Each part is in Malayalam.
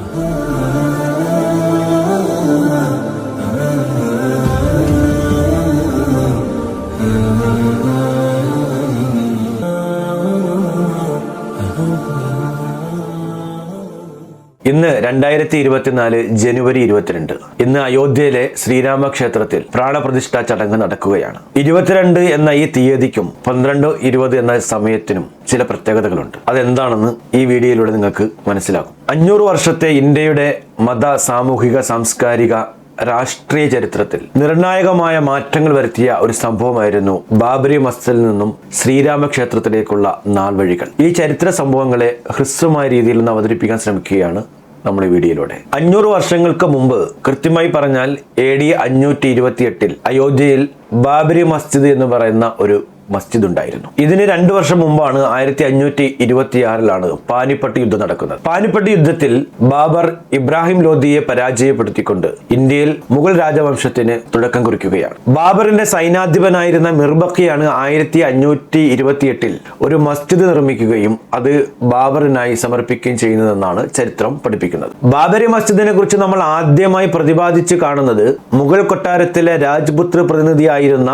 ഇന്ന് രണ്ടായിരത്തി ഇരുപത്തിനാല് ജനുവരി ഇരുപത്തിരണ്ട് ഇന്ന് അയോധ്യയിലെ ശ്രീരാമ ക്ഷേത്രത്തിൽ പ്രാണപ്രതിഷ്ഠാ ചടങ്ങ് നടക്കുകയാണ്. ഇരുപത്തിരണ്ട് എന്ന ഈ തീയതിക്കും പന്ത്രണ്ട് ഇരുപത് എന്ന സമയത്തിനും ചില പ്രത്യേകതകളുണ്ട്. അതെന്താണെന്ന് ഈ വീഡിയോയിലൂടെ നിങ്ങൾക്ക് മനസ്സിലാകും. അഞ്ഞൂറ് വർഷത്തെ ഇന്ത്യയുടെ മത സാമൂഹിക സാംസ്കാരിക രാഷ്ട്രീയ ചരിത്രത്തിൽ നിർണായകമായ മാറ്റങ്ങൾ വരുത്തിയ ഒരു സംഭവമായിരുന്നു ബാബരി മസ്ജിദിൽ നിന്നും ശ്രീരാമക്ഷേത്രത്തിലേക്കുള്ള നാൾവഴികൾ. ഈ ചരിത്ര സംഭവങ്ങളെ ഹ്രസ്വമായ രീതിയിൽ നിന്ന് അവതരിപ്പിക്കാൻ ശ്രമിക്കുകയാണ് നമ്മൾ ഈ വീഡിയോയിലൂടെ. അഞ്ഞൂറ് വർഷങ്ങൾക്ക് മുമ്പ് കൃത്യമായി പറഞ്ഞാൽ എ ഡി അഞ്ഞൂറ്റി ഇരുപത്തിയെട്ടിൽ അയോധ്യയിൽ ബാബരി മസ്ജിദ് എന്ന് പറയുന്ന ഒരു മസ്ജിദ് ഉണ്ടായിരുന്നു ഇതിന് രണ്ടു വർഷം മുമ്പാണ് ആയിരത്തി അഞ്ഞൂറ്റി ഇരുപത്തിയാറിലാണ് പാനിപ്പട്ട് യുദ്ധം നടക്കുന്നത്. പാനിപ്പട്ട് യുദ്ധത്തിൽ ബാബർ ഇബ്രാഹിം ലോധിയെ പരാജയപ്പെടുത്തിക്കൊണ്ട് ഇന്ത്യയിൽ മുഗൾ രാജവംശത്തിന് തുടക്കം കുറിക്കുകയാണ്. ബാബറിന്റെ സൈനാധിപനായിരുന്ന മിർബക്കിയാണ് ആയിരത്തി അഞ്ഞൂറ്റി ഇരുപത്തിയെട്ടിൽ ഒരു മസ്ജിദ് നിർമ്മിക്കുകയും അത് ബാബറിനായി സമർപ്പിക്കുകയും ചെയ്യുന്നതെന്നാണ് ചരിത്രം പഠിപ്പിക്കുന്നത്. ബാബരി മസ്ജിദിനെ കുറിച്ച് നമ്മൾ ആദ്യമായി പ്രതിപാദിച്ച് കാണുന്നത് മുഗൾ കൊട്ടാരത്തിലെ രാജ്പുത്ര പ്രതിനിധിയായിരുന്ന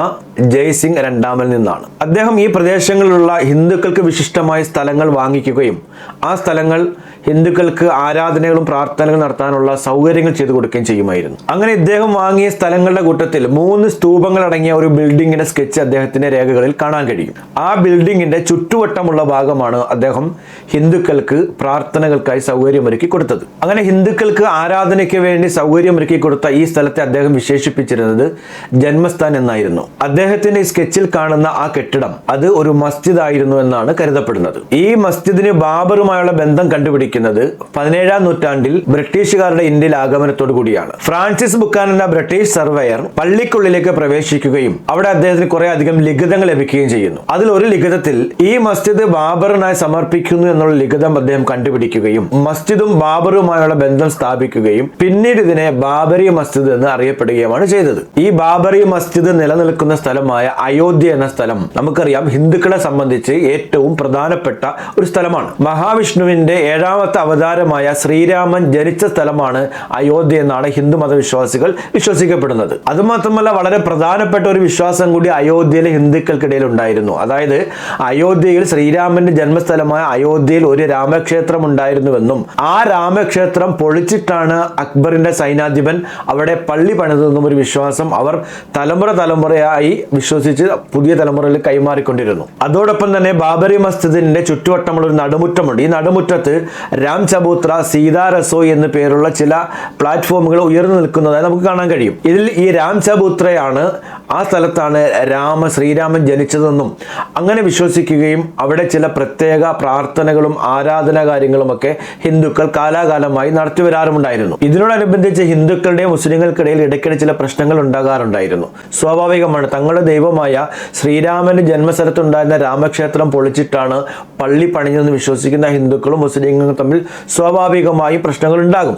ജയ്സിംഗ് രണ്ടാമൻ നിന്നാണ്. അദ്ദേഹം ഈ പ്രദേശങ്ങളിലുള്ള ഹിന്ദുക്കൾക്ക് വിശിഷ്ടമായ സ്ഥലങ്ങൾ വാങ്ങിക്കുകയും ആ സ്ഥലങ്ങൾ ഹിന്ദുക്കൾക്ക് ആരാധനകളും പ്രാർത്ഥനകളും നടത്താനുള്ള സൗകര്യങ്ങൾ ചെയ്തു കൊടുക്കുകയും ചെയ്യുമായിരുന്നു. അങ്ങനെ ഇദ്ദേഹം വാങ്ങിയ സ്ഥലങ്ങളുടെ കൂട്ടത്തിൽ മൂന്ന് സ്തൂപങ്ങൾ അടങ്ങിയ ഒരു ബിൽഡിങ്ങിന്റെ സ്കെച്ച് അദ്ദേഹത്തിന്റെ രേഖകളിൽ കാണാൻ കഴിയും. ആ ബിൽഡിങ്ങിന്റെ ചുറ്റുവട്ടമുള്ള ഭാഗമാണ് അദ്ദേഹം ഹിന്ദുക്കൾക്ക് പ്രാർത്ഥനകൾക്കായി സൗകര്യമൊരുക്കി കൊടുത്തത്. അങ്ങനെ ഹിന്ദുക്കൾക്ക് ആരാധനയ്ക്ക് വേണ്ടി സൗകര്യമൊരുക്കി കൊടുത്ത ഈ സ്ഥലത്തെ അദ്ദേഹം വിശേഷിപ്പിച്ചിരുന്നത് ജന്മസ്ഥാൻ എന്നായിരുന്നു. അദ്ദേഹത്തിന്റെ സ്കെച്ചിൽ കാണുന്ന ആ കെട്ടിടം അത് ഒരു മസ്ജിദ് ആയിരുന്നു എന്നാണ് കരുതപ്പെടുന്നത്. ഈ മസ്ജിദിന് ബാബറുമായുള്ള ബന്ധം കണ്ടുപിടിക്കുന്നത് പതിനേഴാം നൂറ്റാണ്ടിൽ ബ്രിട്ടീഷുകാരുടെ ഇന്ത്യയിൽ ആഗമനത്തോടു കൂടിയാണ്. ഫ്രാൻസിസ് ബുക്കാൻ എന്ന ബ്രിട്ടീഷ് സർവേയർ പള്ളിക്കുള്ളിലേക്ക് പ്രവേശിക്കുകയും അവിടെ അദ്ദേഹത്തിന് കുറെ അധികം ലിഖിതങ്ങൾ ലഭിക്കുകയും ചെയ്യുന്നു. അതിൽ ഒരു ലിഖിതത്തിൽ ഈ മസ്ജിദ് ബാബറിനായി സമർപ്പിക്കുന്നു എന്നുള്ള ലിഖിതം അദ്ദേഹം കണ്ടുപിടിക്കുകയും മസ്ജിദും ബാബറുമായുള്ള ബന്ധം സ്ഥാപിക്കുകയും പിന്നീട് ഇതിനെ ബാബരി മസ്ജിദ് എന്ന് അറിയപ്പെടുകയുമാണ് ചെയ്തത്. ഈ ബാബറി മസ്ജിദ് നിലനിൽക്കുന്ന സ്ഥലമായ അയോധ്യ എന്ന സ്ഥലം നമുക്കറിയാം ഹിന്ദുക്കളെ സംബന്ധിച്ച് ഏറ്റവും പ്രധാനപ്പെട്ട ഒരു സ്ഥലമാണ്. മഹാവിഷ്ണുവിന്റെ ഏഴാമത്തെ അവതാരമായ ശ്രീരാമൻ ജനിച്ച സ്ഥലമാണ് അയോധ്യ എന്നാണ് ഹിന്ദു മതവിശ്വാസികൾ വിശ്വസിക്കപ്പെടുന്നത്. അതുമാത്രമല്ല വളരെ പ്രധാനപ്പെട്ട ഒരു വിശ്വാസം കൂടി അയോധ്യയിലെ ഹിന്ദുക്കൾക്കിടയിൽ ഉണ്ടായിരുന്നു. അതായത് അയോധ്യയിൽ ശ്രീരാമന്റെ ജന്മസ്ഥലമായ അയോധ്യയിൽ ഒരു രാമക്ഷേത്രം ഉണ്ടായിരുന്നുവെന്നും ആ രാമക്ഷേത്രം പൊളിച്ചിട്ടാണ് അക്ബറിന്റെ സൈനാധിപൻ അവിടെ പള്ളി പണിതെന്നും ഒരു വിശ്വാസം അവർ തലമുറ തലമുറയായി വിശ്വസിച്ച് പുതിയ തലമുറയിൽ കൈമാറിക്കൊണ്ടിരുന്നു. അതോടൊപ്പം തന്നെ ബാബരി മസ്ജിദിന്റെ ചുറ്റുവട്ടമുള്ള ഒരു നടുമുറ്റമുണ്ട്. ഈ നടുമുറ്റത്ത് രാം ചബൂത്ര സീതാ എന്ന് പേരുള്ള ചില പ്ലാറ്റ്ഫോമുകൾ ഉയർന്നു നിൽക്കുന്നതായി നമുക്ക് കാണാൻ കഴിയും. ഇതിൽ ഈ രാം ചബൂത്രയാണ് ആ സ്ഥലത്താണ് രാമ ശ്രീരാമൻ ജനിച്ചതെന്നും അങ്ങനെ വിശ്വസിക്കുകയും അവിടെ ചില പ്രത്യേക പ്രാർത്ഥനകളും ആരാധനാ കാര്യങ്ങളുമൊക്കെ ഹിന്ദുക്കൾ കാലാകാലമായി നടത്തി വരാറുമുണ്ടായിരുന്നു. ഇതിനോടനുബന്ധിച്ച് ഹിന്ദുക്കളുടെയും മുസ്ലിങ്ങൾക്കിടയിൽ ഇടയ്ക്കിടെ ചില പ്രശ്നങ്ങൾ ഉണ്ടാകാറുണ്ടായിരുന്നു. സ്വാഭാവികമാണ് തങ്ങളുടെ ദൈവമായ ശ്രീരാമന്റെ ജന്മസ്ഥലത്തുണ്ടായിരുന്ന രാമക്ഷേത്രം പൊളിച്ചിട്ടാണ് പള്ളി പണിഞ്ഞതെന്ന് വിശ്വസിക്കുന്ന ഹിന്ദുക്കളും മുസ്ലിങ്ങളും തമ്മിൽ സ്വാഭാവികമായും പ്രശ്നങ്ങൾ ഉണ്ടാകും.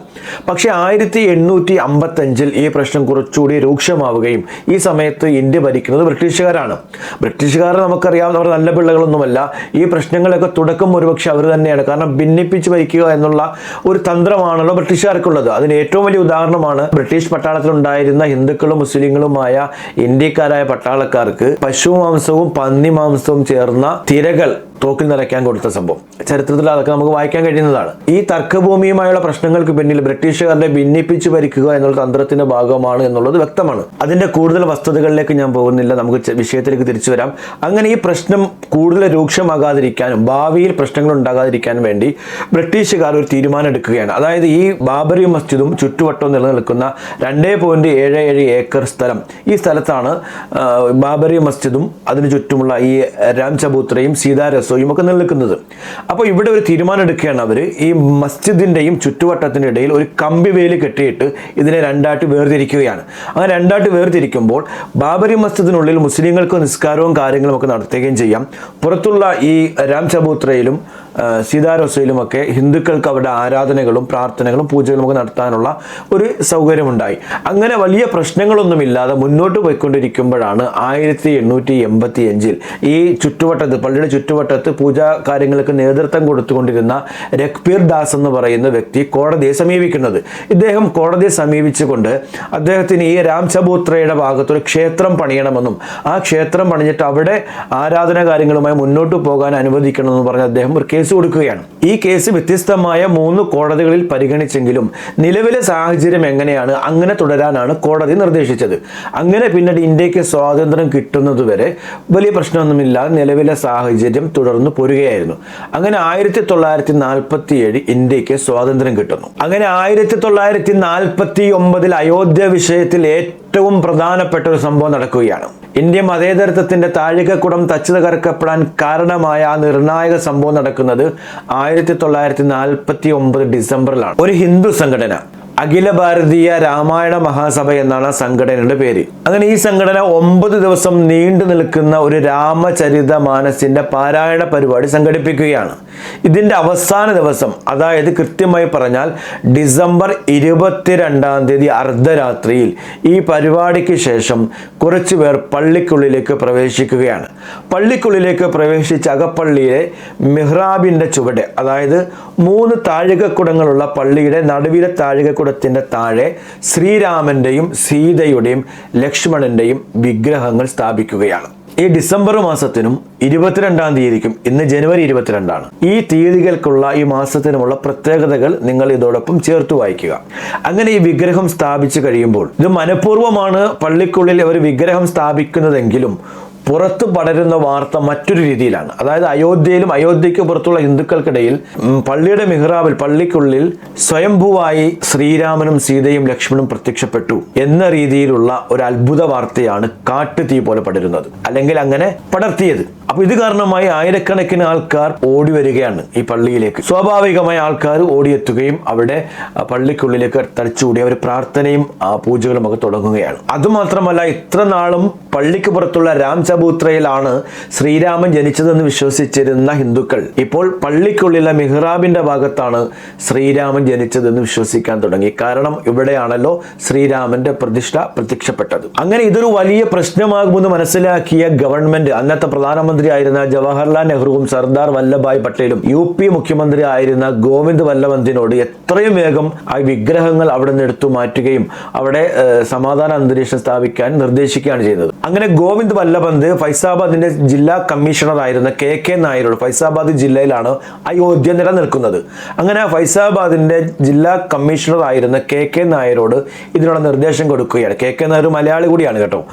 പക്ഷേ ആയിരത്തി എണ്ണൂറ്റി അമ്പത്തഞ്ചിൽ ഈ പ്രശ്നം കുറച്ചുകൂടി രൂക്ഷമാവുകയും ഈ സമയത്ത് ഇന്ത്യ ഭരിക്കുന്നത് ബ്രിട്ടീഷുകാരാണ്. ബ്രിട്ടീഷുകാർ നമുക്കറിയാം അവർ നല്ല പിള്ളകളൊന്നുമല്ല. ഈ പ്രശ്നങ്ങളൊക്കെ തുടക്കം ഒരുപക്ഷെ അവർ തന്നെയാണ്. കാരണം ഭിന്നിപ്പിച്ച് ഭരിക്കുക എന്നുള്ള ഒരു തന്ത്രമാണല്ലോ ബ്രിട്ടീഷുകാർക്കുള്ളത്. അതിന് ഏറ്റവും വലിയ ഉദാഹരണമാണ് ബ്രിട്ടീഷ് പട്ടാളത്തിലുണ്ടായിരുന്ന ഹിന്ദുക്കളും മുസ്ലിങ്ങളുമായ ഇന്ത്യക്കാരായ പട്ടാളക്കാർക്ക് പശു മാംസവും പന്നി മാംസവും ചേർന്ന തിരകൾ തോക്കിൽ നിറയ്ക്കാൻ കൊടുത്ത സംഭവം. ചരിത്രത്തിൽ അതൊക്കെ നമുക്ക് വായിക്കാൻ കഴിയുന്നതാണ്. ഈ തർക്കഭൂമിയുമായുള്ള പ്രശ്നങ്ങൾക്ക് പിന്നിൽ ബ്രിട്ടീഷുകാരുടെ ഭിന്നിപ്പിച്ച് ഭരിക്കുക എന്നുള്ള തന്ത്രത്തിന്റെ ഭാഗമാണ് എന്നുള്ളത് വ്യക്തമാണ്. അതിന്റെ കൂടുതൽ വസ്തുതകളിലേക്ക് ഞാൻ പോകുന്നില്ല. നമുക്ക് വിഷയത്തിലേക്ക് തിരിച്ചു വരാം. അങ്ങനെ ഈ പ്രശ്നം കൂടുതൽ രൂക്ഷമാകാതിരിക്കാനും ഭാവിയിൽ പ്രശ്നങ്ങൾ ഉണ്ടാകാതിരിക്കാനും വേണ്ടി ബ്രിട്ടീഷുകാർ ഒരു തീരുമാനം എടുക്കുകയാണ്. അതായത് ഈ ബാബറി മസ്ജിദും ചുറ്റുവട്ടവും നിലനിൽക്കുന്ന രണ്ടേ പോയിന്റ് ഏഴ് ഏഴ് ഏക്കർ സ്ഥലം. ഈ സ്ഥലത്താണ് ബാബരി മസ്ജിദും അതിനു ചുറ്റുമുള്ള ഈ രാം ചബൂത്രയും സീതാ രസോയും ഒക്കെ നിലനിൽക്കുന്നത്. അപ്പോൾ ഇവിടെ ഒരു തീരുമാനം എടുക്കുകയാണ് അവർ ഈ മസ്ജിദിന്റെയും ചുറ്റുവട്ടത്തിന്റെ ഇടയിൽ ഒരു കമ്പി വേലി കെട്ടിയിട്ട് ഇതിനെ രണ്ടായിട്ട് വേർതിരിക്കുകയാണ്. അങ്ങനെ രണ്ടായിട്ട് വേർതിരിക്കുമ്പോൾ ബാബരി മസ്ജിദിനുള്ളിൽ മുസ്ലിങ്ങൾക്ക് നിസ്കാരവും കാര്യങ്ങളും ഒക്കെ നടത്തുകയും ചെയ്യാം. പുറത്തുള്ള ഈ രാം ചബൂത്രയിലും ആ, സീതാരോസയിലും ഒക്കെ ഹിന്ദുക്കൾക്ക് അവരുടെ ആരാധനകളും പ്രാർത്ഥനകളും പൂജകളും ഒക്കെ നടത്താനുള്ള ഒരു സൗകര്യമുണ്ടായി. അങ്ങനെ വലിയ പ്രശ്നങ്ങളൊന്നുമില്ലാതെ മുന്നോട്ട് പോയിക്കൊണ്ടിരിക്കുമ്പോഴാണ് ആയിരത്തി എണ്ണൂറ്റി എൺപത്തി അഞ്ചിൽ ഈ ചുറ്റുവട്ടത്ത് പള്ളിയുടെ ചുറ്റുവട്ടത്ത് പൂജാ കാര്യങ്ങൾക്ക് നേതൃത്വം കൊടുത്തുകൊണ്ടിരുന്ന രഘ്ബീർ ദാസ് എന്ന് പറയുന്ന വ്യക്തി കോടതിയെ സമീപിക്കുന്നത്. ഇദ്ദേഹം കോടതിയെ സമീപിച്ചുകൊണ്ട് അദ്ദേഹത്തിന് ഈ രാംചബൂത്രയുടെ ഭാഗത്ത് ഒരു ക്ഷേത്രം പണിയണമെന്നും ആ ക്ഷേത്രം പണിഞ്ഞിട്ട് അവിടെ ആരാധന കാര്യങ്ങളുമായി മുന്നോട്ട് പോകാൻ അനുവദിക്കണമെന്ന് പറഞ്ഞ് അദ്ദേഹം ഒരു കേസ് കൊടുക്കുകയാണ്. ഈ കേസ് വ്യത്യസ്തമായ മൂന്ന് കോടതികളിൽ പരിഗണിച്ചെങ്കിലും നിലവിലെ സാഹചര്യം എങ്ങനെയാണ് അങ്ങനെ തുടരാനാണ് കോടതി നിർദ്ദേശിച്ചത്. അങ്ങനെ പിന്നീട് ഇന്ത്യയ്ക്ക് സ്വാതന്ത്ര്യം കിട്ടുന്നതുവരെ വലിയ പ്രശ്നമൊന്നുമില്ലാതെ നിലവിലെ സാഹചര്യം തുടർന്ന് പോരുകയായിരുന്നു. അങ്ങനെ ആയിരത്തി തൊള്ളായിരത്തി നാൽപ്പത്തി ഏഴ് ഇന്ത്യയ്ക്ക് സ്വാതന്ത്ര്യം കിട്ടുന്നു. അങ്ങനെ ആയിരത്തി തൊള്ളായിരത്തി നാൽപ്പത്തി ഒമ്പതിൽ അയോധ്യ വിഷയത്തിൽ ഏറ്റവും പ്രധാനപ്പെട്ട ഒരു സംഭവം നടക്കുകയാണ്. ഇന്ത്യ മതേതരത്വത്തിന്റെ താഴികക്കുടം തച്ചു തകർക്കപ്പെടാൻ കാരണമായ ആ നിർണായക സംഭവം നടക്കുന്നത് ആയിരത്തി തൊള്ളായിരത്തി നാൽപ്പത്തി ഒമ്പത് ഡിസംബറിലാണ്. ഒരു ഹിന്ദു സംഘടന അഖില ഭാരതീയ രാമായണ മഹാസഭ എന്നാണ് സംഘടനയുടെ പേര്. അങ്ങനെ ഈ സംഘടന ഒമ്പത് ദിവസം നീണ്ടു നിൽക്കുന്ന ഒരു രാമചരിത മാനസിന്റെ പാരായണ പരിപാടി സംഘടിപ്പിക്കുകയാണ്. ഇതിന്റെ അവസാന ദിവസം അതായത് കൃത്യമായി പറഞ്ഞാൽ ഡിസംബർ ഇരുപത്തിരണ്ടാം തീയതി അർദ്ധരാത്രിയിൽ ഈ പരിപാടിക്ക് ശേഷം കുറച്ചു പേർ പള്ളിക്കുള്ളിലേക്ക് പ്രവേശിക്കുകയാണ്. പള്ളിക്കുള്ളിലേക്ക് പ്രവേശിച്ച അകപ്പള്ളിയിലെ മിഹ്റാബിന്റെ ചുവടെ അതായത് മൂന്ന് താഴികക്കുടങ്ങളുള്ള പള്ളിയുടെ നടുവിലെ താഴികക്കുടത്തിന്റെ താഴെ ശ്രീരാമന്റെയും സീതയുടെയും ലക്ഷ്മണന്റെയും വിഗ്രഹങ്ങൾ സ്ഥാപിക്കുകയാണ്. ഈ ഡിസംബർ മാസത്തിനും ഇരുപത്തിരണ്ടാം തീയതിക്കും ഇന്ന് ജനുവരി ഇരുപത്തിരണ്ടാണ്. ഈ തീയതികൾക്കുള്ള ഈ മാസത്തിനുമുള്ള പ്രത്യേകതകൾ നിങ്ങൾ ഇതോടൊപ്പം ചേർത്ത് വായിക്കുക. അങ്ങനെ ഈ വിഗ്രഹം സ്ഥാപിച്ചു കഴിയുമ്പോൾ ഇത് മനഃപൂർവമാണ് പള്ളിക്കുള്ളിൽ ഒരു വിഗ്രഹം സ്ഥാപിക്കുന്നതെങ്കിലും പുറത്ത് പടരുന്ന വാർത്ത മറ്റൊരു രീതിയിലാണ്. അതായത് അയോധ്യയിലും അയോധ്യയ്ക്ക് പുറത്തുള്ള ഹിന്ദുക്കൾക്കിടയിൽ പള്ളിയുടെ മിഹ്റാബിൽ പള്ളിക്കുള്ളിൽ സ്വയംഭൂവായി ശ്രീരാമനും സീതയും ലക്ഷ്മണും പ്രത്യക്ഷപ്പെട്ടു എന്ന രീതിയിലുള്ള ഒരു അത്ഭുത വാർത്തയാണ് കാട്ടുതീ പോലെ പടരുന്നത്. അല്ലെങ്കിൽ അങ്ങനെ പടർത്തിയത്. അപ്പൊ ഇത് കാരണമായി ആയിരക്കണക്കിന് ആൾക്കാർ ഓടി വരികയാണ് ഈ പള്ളിയിലേക്ക്. സ്വാഭാവികമായി ആൾക്കാർ ഓടിയെത്തുകയും അവിടെ പള്ളിക്കുള്ളിലേക്ക് തടിച്ചുകൂടി അവർ പ്രാർത്ഥനയും പൂജകളും ഒക്കെ തുടങ്ങുകയാണ്. അതുമാത്രമല്ല ഇത്ര നാളും പള്ളിക്ക് പുറത്തുള്ള രാംചബൂത്രയിലാണ് ശ്രീരാമൻ ജനിച്ചതെന്ന് വിശ്വസിച്ചിരുന്ന ഹിന്ദുക്കൾ. ഇപ്പോൾ പള്ളിക്കുള്ളിലെ മിഹ്റാബിന്റെ ഭാഗത്താണ് ശ്രീരാമൻ ജനിച്ചതെന്ന് വിശ്വസിക്കാൻ തുടങ്ങി. കാരണം ഇവിടെയാണല്ലോ ശ്രീരാമന്റെ പ്രതിഷ്ഠ പ്രത്യക്ഷപ്പെട്ടത്. അങ്ങനെ ഇതൊരു വലിയ പ്രശ്നമാകുമെന്ന് മനസ്സിലാക്കിയ ഗവൺമെന്റ് അന്നത്തെ പ്രധാനമന്ത്രി ആയിരുന്ന ജവഹർലാൽ നെഹ്റുവും സർദാർ വല്ലഭായ് പട്ടേലും യു പി മുഖ്യമന്ത്രി ആയിരുന്ന ഗോവിന്ദ് വല്ലഭന്തിനോട് എത്രയും വേഗം ആ വിഗ്രഹങ്ങൾ അവിടെ നിന്ന് എടുത്തു മാറ്റുകയും അവിടെ സമാധാന അന്തരീക്ഷം സ്ഥാപിക്കാൻ നിർദ്ദേശിക്കുകയാണ് ചെയ്തത്. അങ്ങനെ ഗോവിന്ദ് വല്ലഭന്ത് ഫൈസാബാദിന്റെ ജില്ലാ കമ്മീഷണർ ആയിരുന്ന കെ കെ നായരോട് ഫൈസാബാദ് ജില്ലയിലാണ് അയോധ്യ നിലനിൽക്കുന്നത്. അങ്ങനെ ഫൈസാബാദിന്റെ ജില്ലാ കമ്മീഷണർ ആയിരുന്ന കെ കെ നായരോട് ഇതിനുള്ള നിർദ്ദേശം കൊടുക്കുകയാണ്. കെ കെ നായർ മലയാളി കൂടിയാണ് കേട്ടോ.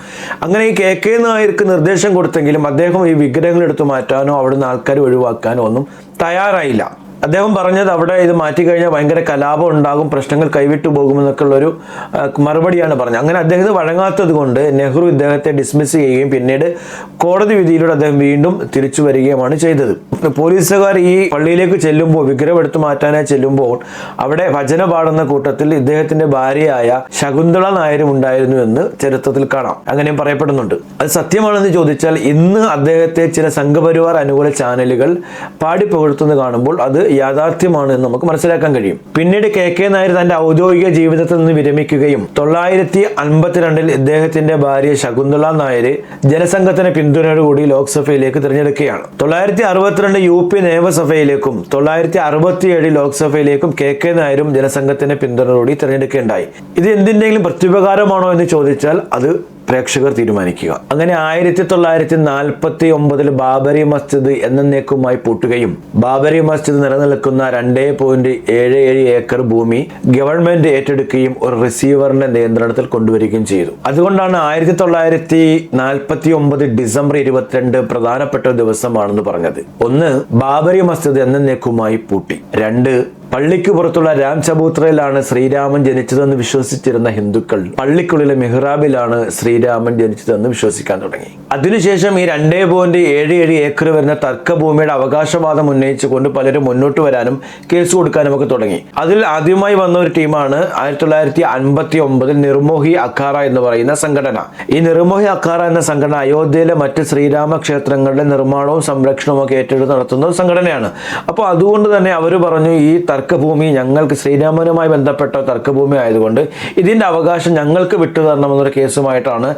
അങ്ങനെ ഈ കെ കെ നായർക്ക് നിർദ്ദേശം കൊടുത്തെങ്കിലും അദ്ദേഹം ഈ വിഗ്രഹങ്ങൾ എടുത്തു മാറ്റാനോ അവിടുന്ന് ആൾക്കാർ ഒഴിവാക്കാനോ ഒന്നും തയ്യാറായില്ല. അദ്ദേഹം പറഞ്ഞത് അവിടെ ഇത് മാറ്റിക്കഴിഞ്ഞാൽ ഭയങ്കര കലാപം ഉണ്ടാകും പ്രശ്നങ്ങൾ കൈവിട്ടു പോകുമെന്നൊക്കെ ഉള്ളൊരു ആ, മറുപടിയാണ് പറഞ്ഞത്. അങ്ങനെ അദ്ദേഹം വഴങ്ങാത്തത് കൊണ്ട് നെഹ്റു ഇദ്ദേഹത്തെ ഡിസ്മിസ് ചെയ്യുകയും പിന്നീട് കോടതി വിധിയിലൂടെ അദ്ദേഹം വീണ്ടും തിരിച്ചു വരികയുമാണ് ചെയ്തത്. പോലീസുകാർ ഈ പള്ളിയിലേക്ക് ചെല്ലുമ്പോൾ വിഗ്രഹം എടുത്തു മാറ്റാനായി ചെല്ലുമ്പോൾ അവിടെ ഭജന പാടുന്ന കൂട്ടത്തിൽ ഇദ്ദേഹത്തിന്റെ ഭാര്യയായ ശകുന്തള നായരും ഉണ്ടായിരുന്നു എന്ന് ചരിത്രത്തിൽ കാണാം. അങ്ങനെയും പറയപ്പെടുന്നുണ്ട്. അത് സത്യമാണെന്ന് ചോദിച്ചാൽ ഇന്ന് അദ്ദേഹത്തെ ചില സംഘപരിവാർ അനുകൂല ചാനലുകൾ പാടി പുകഴ്ത്തുന്നത് കാണുമ്പോൾ അത് യാഥാർത്ഥ്യമാണ് എന്ന് നമുക്ക് മനസ്സിലാക്കാൻ കഴിയും. പിന്നീട് കെ കെ നായർ തന്റെ ഔദ്യോഗിക ജീവിതത്തിൽ നിന്ന് വിരമിക്കുകയും തൊള്ളായിരത്തി അൻപത്തിരണ്ടിൽ ഇദ്ദേഹത്തിന്റെ ഭാര്യ ശകുന്തള നായർ ജനസംഘത്തിന് പിന്തുണയോടുകൂടി ലോക്സഭയിലേക്ക് തിരഞ്ഞെടുക്കുകയാണ്. തൊള്ളായിരത്തി അറുപത്തിരണ്ട് യു പി നിയമസഭയിലേക്കും തൊള്ളായിരത്തി അറുപത്തിയേഴ് ലോക്സഭയിലേക്കും കെ കെ നായരും ജനസംഘത്തിന്റെ പിന്തുണയോടുകൂടി തിരഞ്ഞെടുക്കുകയുണ്ടായി. ഇത് എന്തിന്റെങ്കിലും പ്രത്യുപകാരമാണോ എന്ന് ചോദിച്ചാൽ അത് പ്രേക്ഷകർ തീരുമാനിക്കുക. അങ്ങനെ ആയിരത്തി തൊള്ളായിരത്തി നാൽപ്പത്തി ഒമ്പതിൽ ബാബരി മസ്ജിദ് എന്നേക്കുമായി പൂട്ടുകയും ബാബരി മസ്ജിദ് നിലനിൽക്കുന്ന രണ്ടേ പോയിന്റ് ഏഴ് ഏഴ് ഏക്കർ ഭൂമി ഗവൺമെന്റ് ഏറ്റെടുക്കുകയും ഒരു റിസീവറിന്റെ നിയന്ത്രണത്തിൽ കൊണ്ടുവരികയും ചെയ്തു. അതുകൊണ്ടാണ് ആയിരത്തി തൊള്ളായിരത്തി നാൽപ്പത്തി ഒമ്പത് ഡിസംബർ ഇരുപത്തിരണ്ട് പ്രധാനപ്പെട്ട ദിവസമാണെന്ന് പറഞ്ഞത്. ഒന്ന് ബാബരി മസ്ജിദ് എന്നേക്കുമായി പൂട്ടി. രണ്ട് പള്ളിക്ക് പുറത്തുള്ള രാം ചബൂത്രയിലാണ് ശ്രീരാമൻ ജനിച്ചതെന്ന് വിശ്വസിച്ചിരുന്ന ഹിന്ദുക്കൾ. പള്ളിക്കുള്ളിലെ മെഹ്റാബിലാണ് ശ്രീരാമൻ ജനിച്ചതെന്ന് വിശ്വസിക്കാൻ തുടങ്ങി. അതിനുശേഷം ഈ രണ്ടേ പോയിന്റ് ഏഴ് ഏഴ് ഏക്കർ വരുന്ന തർക്കഭൂമിയുടെ അവകാശവാദം ഉന്നയിച്ചുകൊണ്ട് പലരും മുന്നോട്ട് വരാനും കേസ് കൊടുക്കാനും ഒക്കെ തുടങ്ങി. അതിൽ ആദ്യമായി വന്ന ഒരു ടീമാണ് ആയിരത്തി തൊള്ളായിരത്തി അൻപത്തി ഒമ്പതിൽ നിർമോഹി അഖാറ എന്ന് പറയുന്ന സംഘടന. ഈ നിർമോഹി അഖാറ എന്ന സംഘടന അയോധ്യയിലെ മറ്റ് ശ്രീരാമ ക്ഷേത്രങ്ങളുടെ നിർമ്മാണവും സംരക്ഷണവും ഒക്കെ ഏറ്റെടുത്ത് നടത്തുന്ന ഒരു സംഘടനയാണ്. അപ്പോൾ അതുകൊണ്ട് തന്നെ അവർ പറഞ്ഞു ഈ തർക്കഭൂമി ഞങ്ങൾക്ക് ശ്രീരാമനുമായി ബന്ധപ്പെട്ട തർക്കഭൂമി ആയതുകൊണ്ട് ഇതിന്റെ അവകാശം ഞങ്ങൾക്ക് വിട്ടു തരണമെന്നൊരു കേസുമായിട്ടാണ്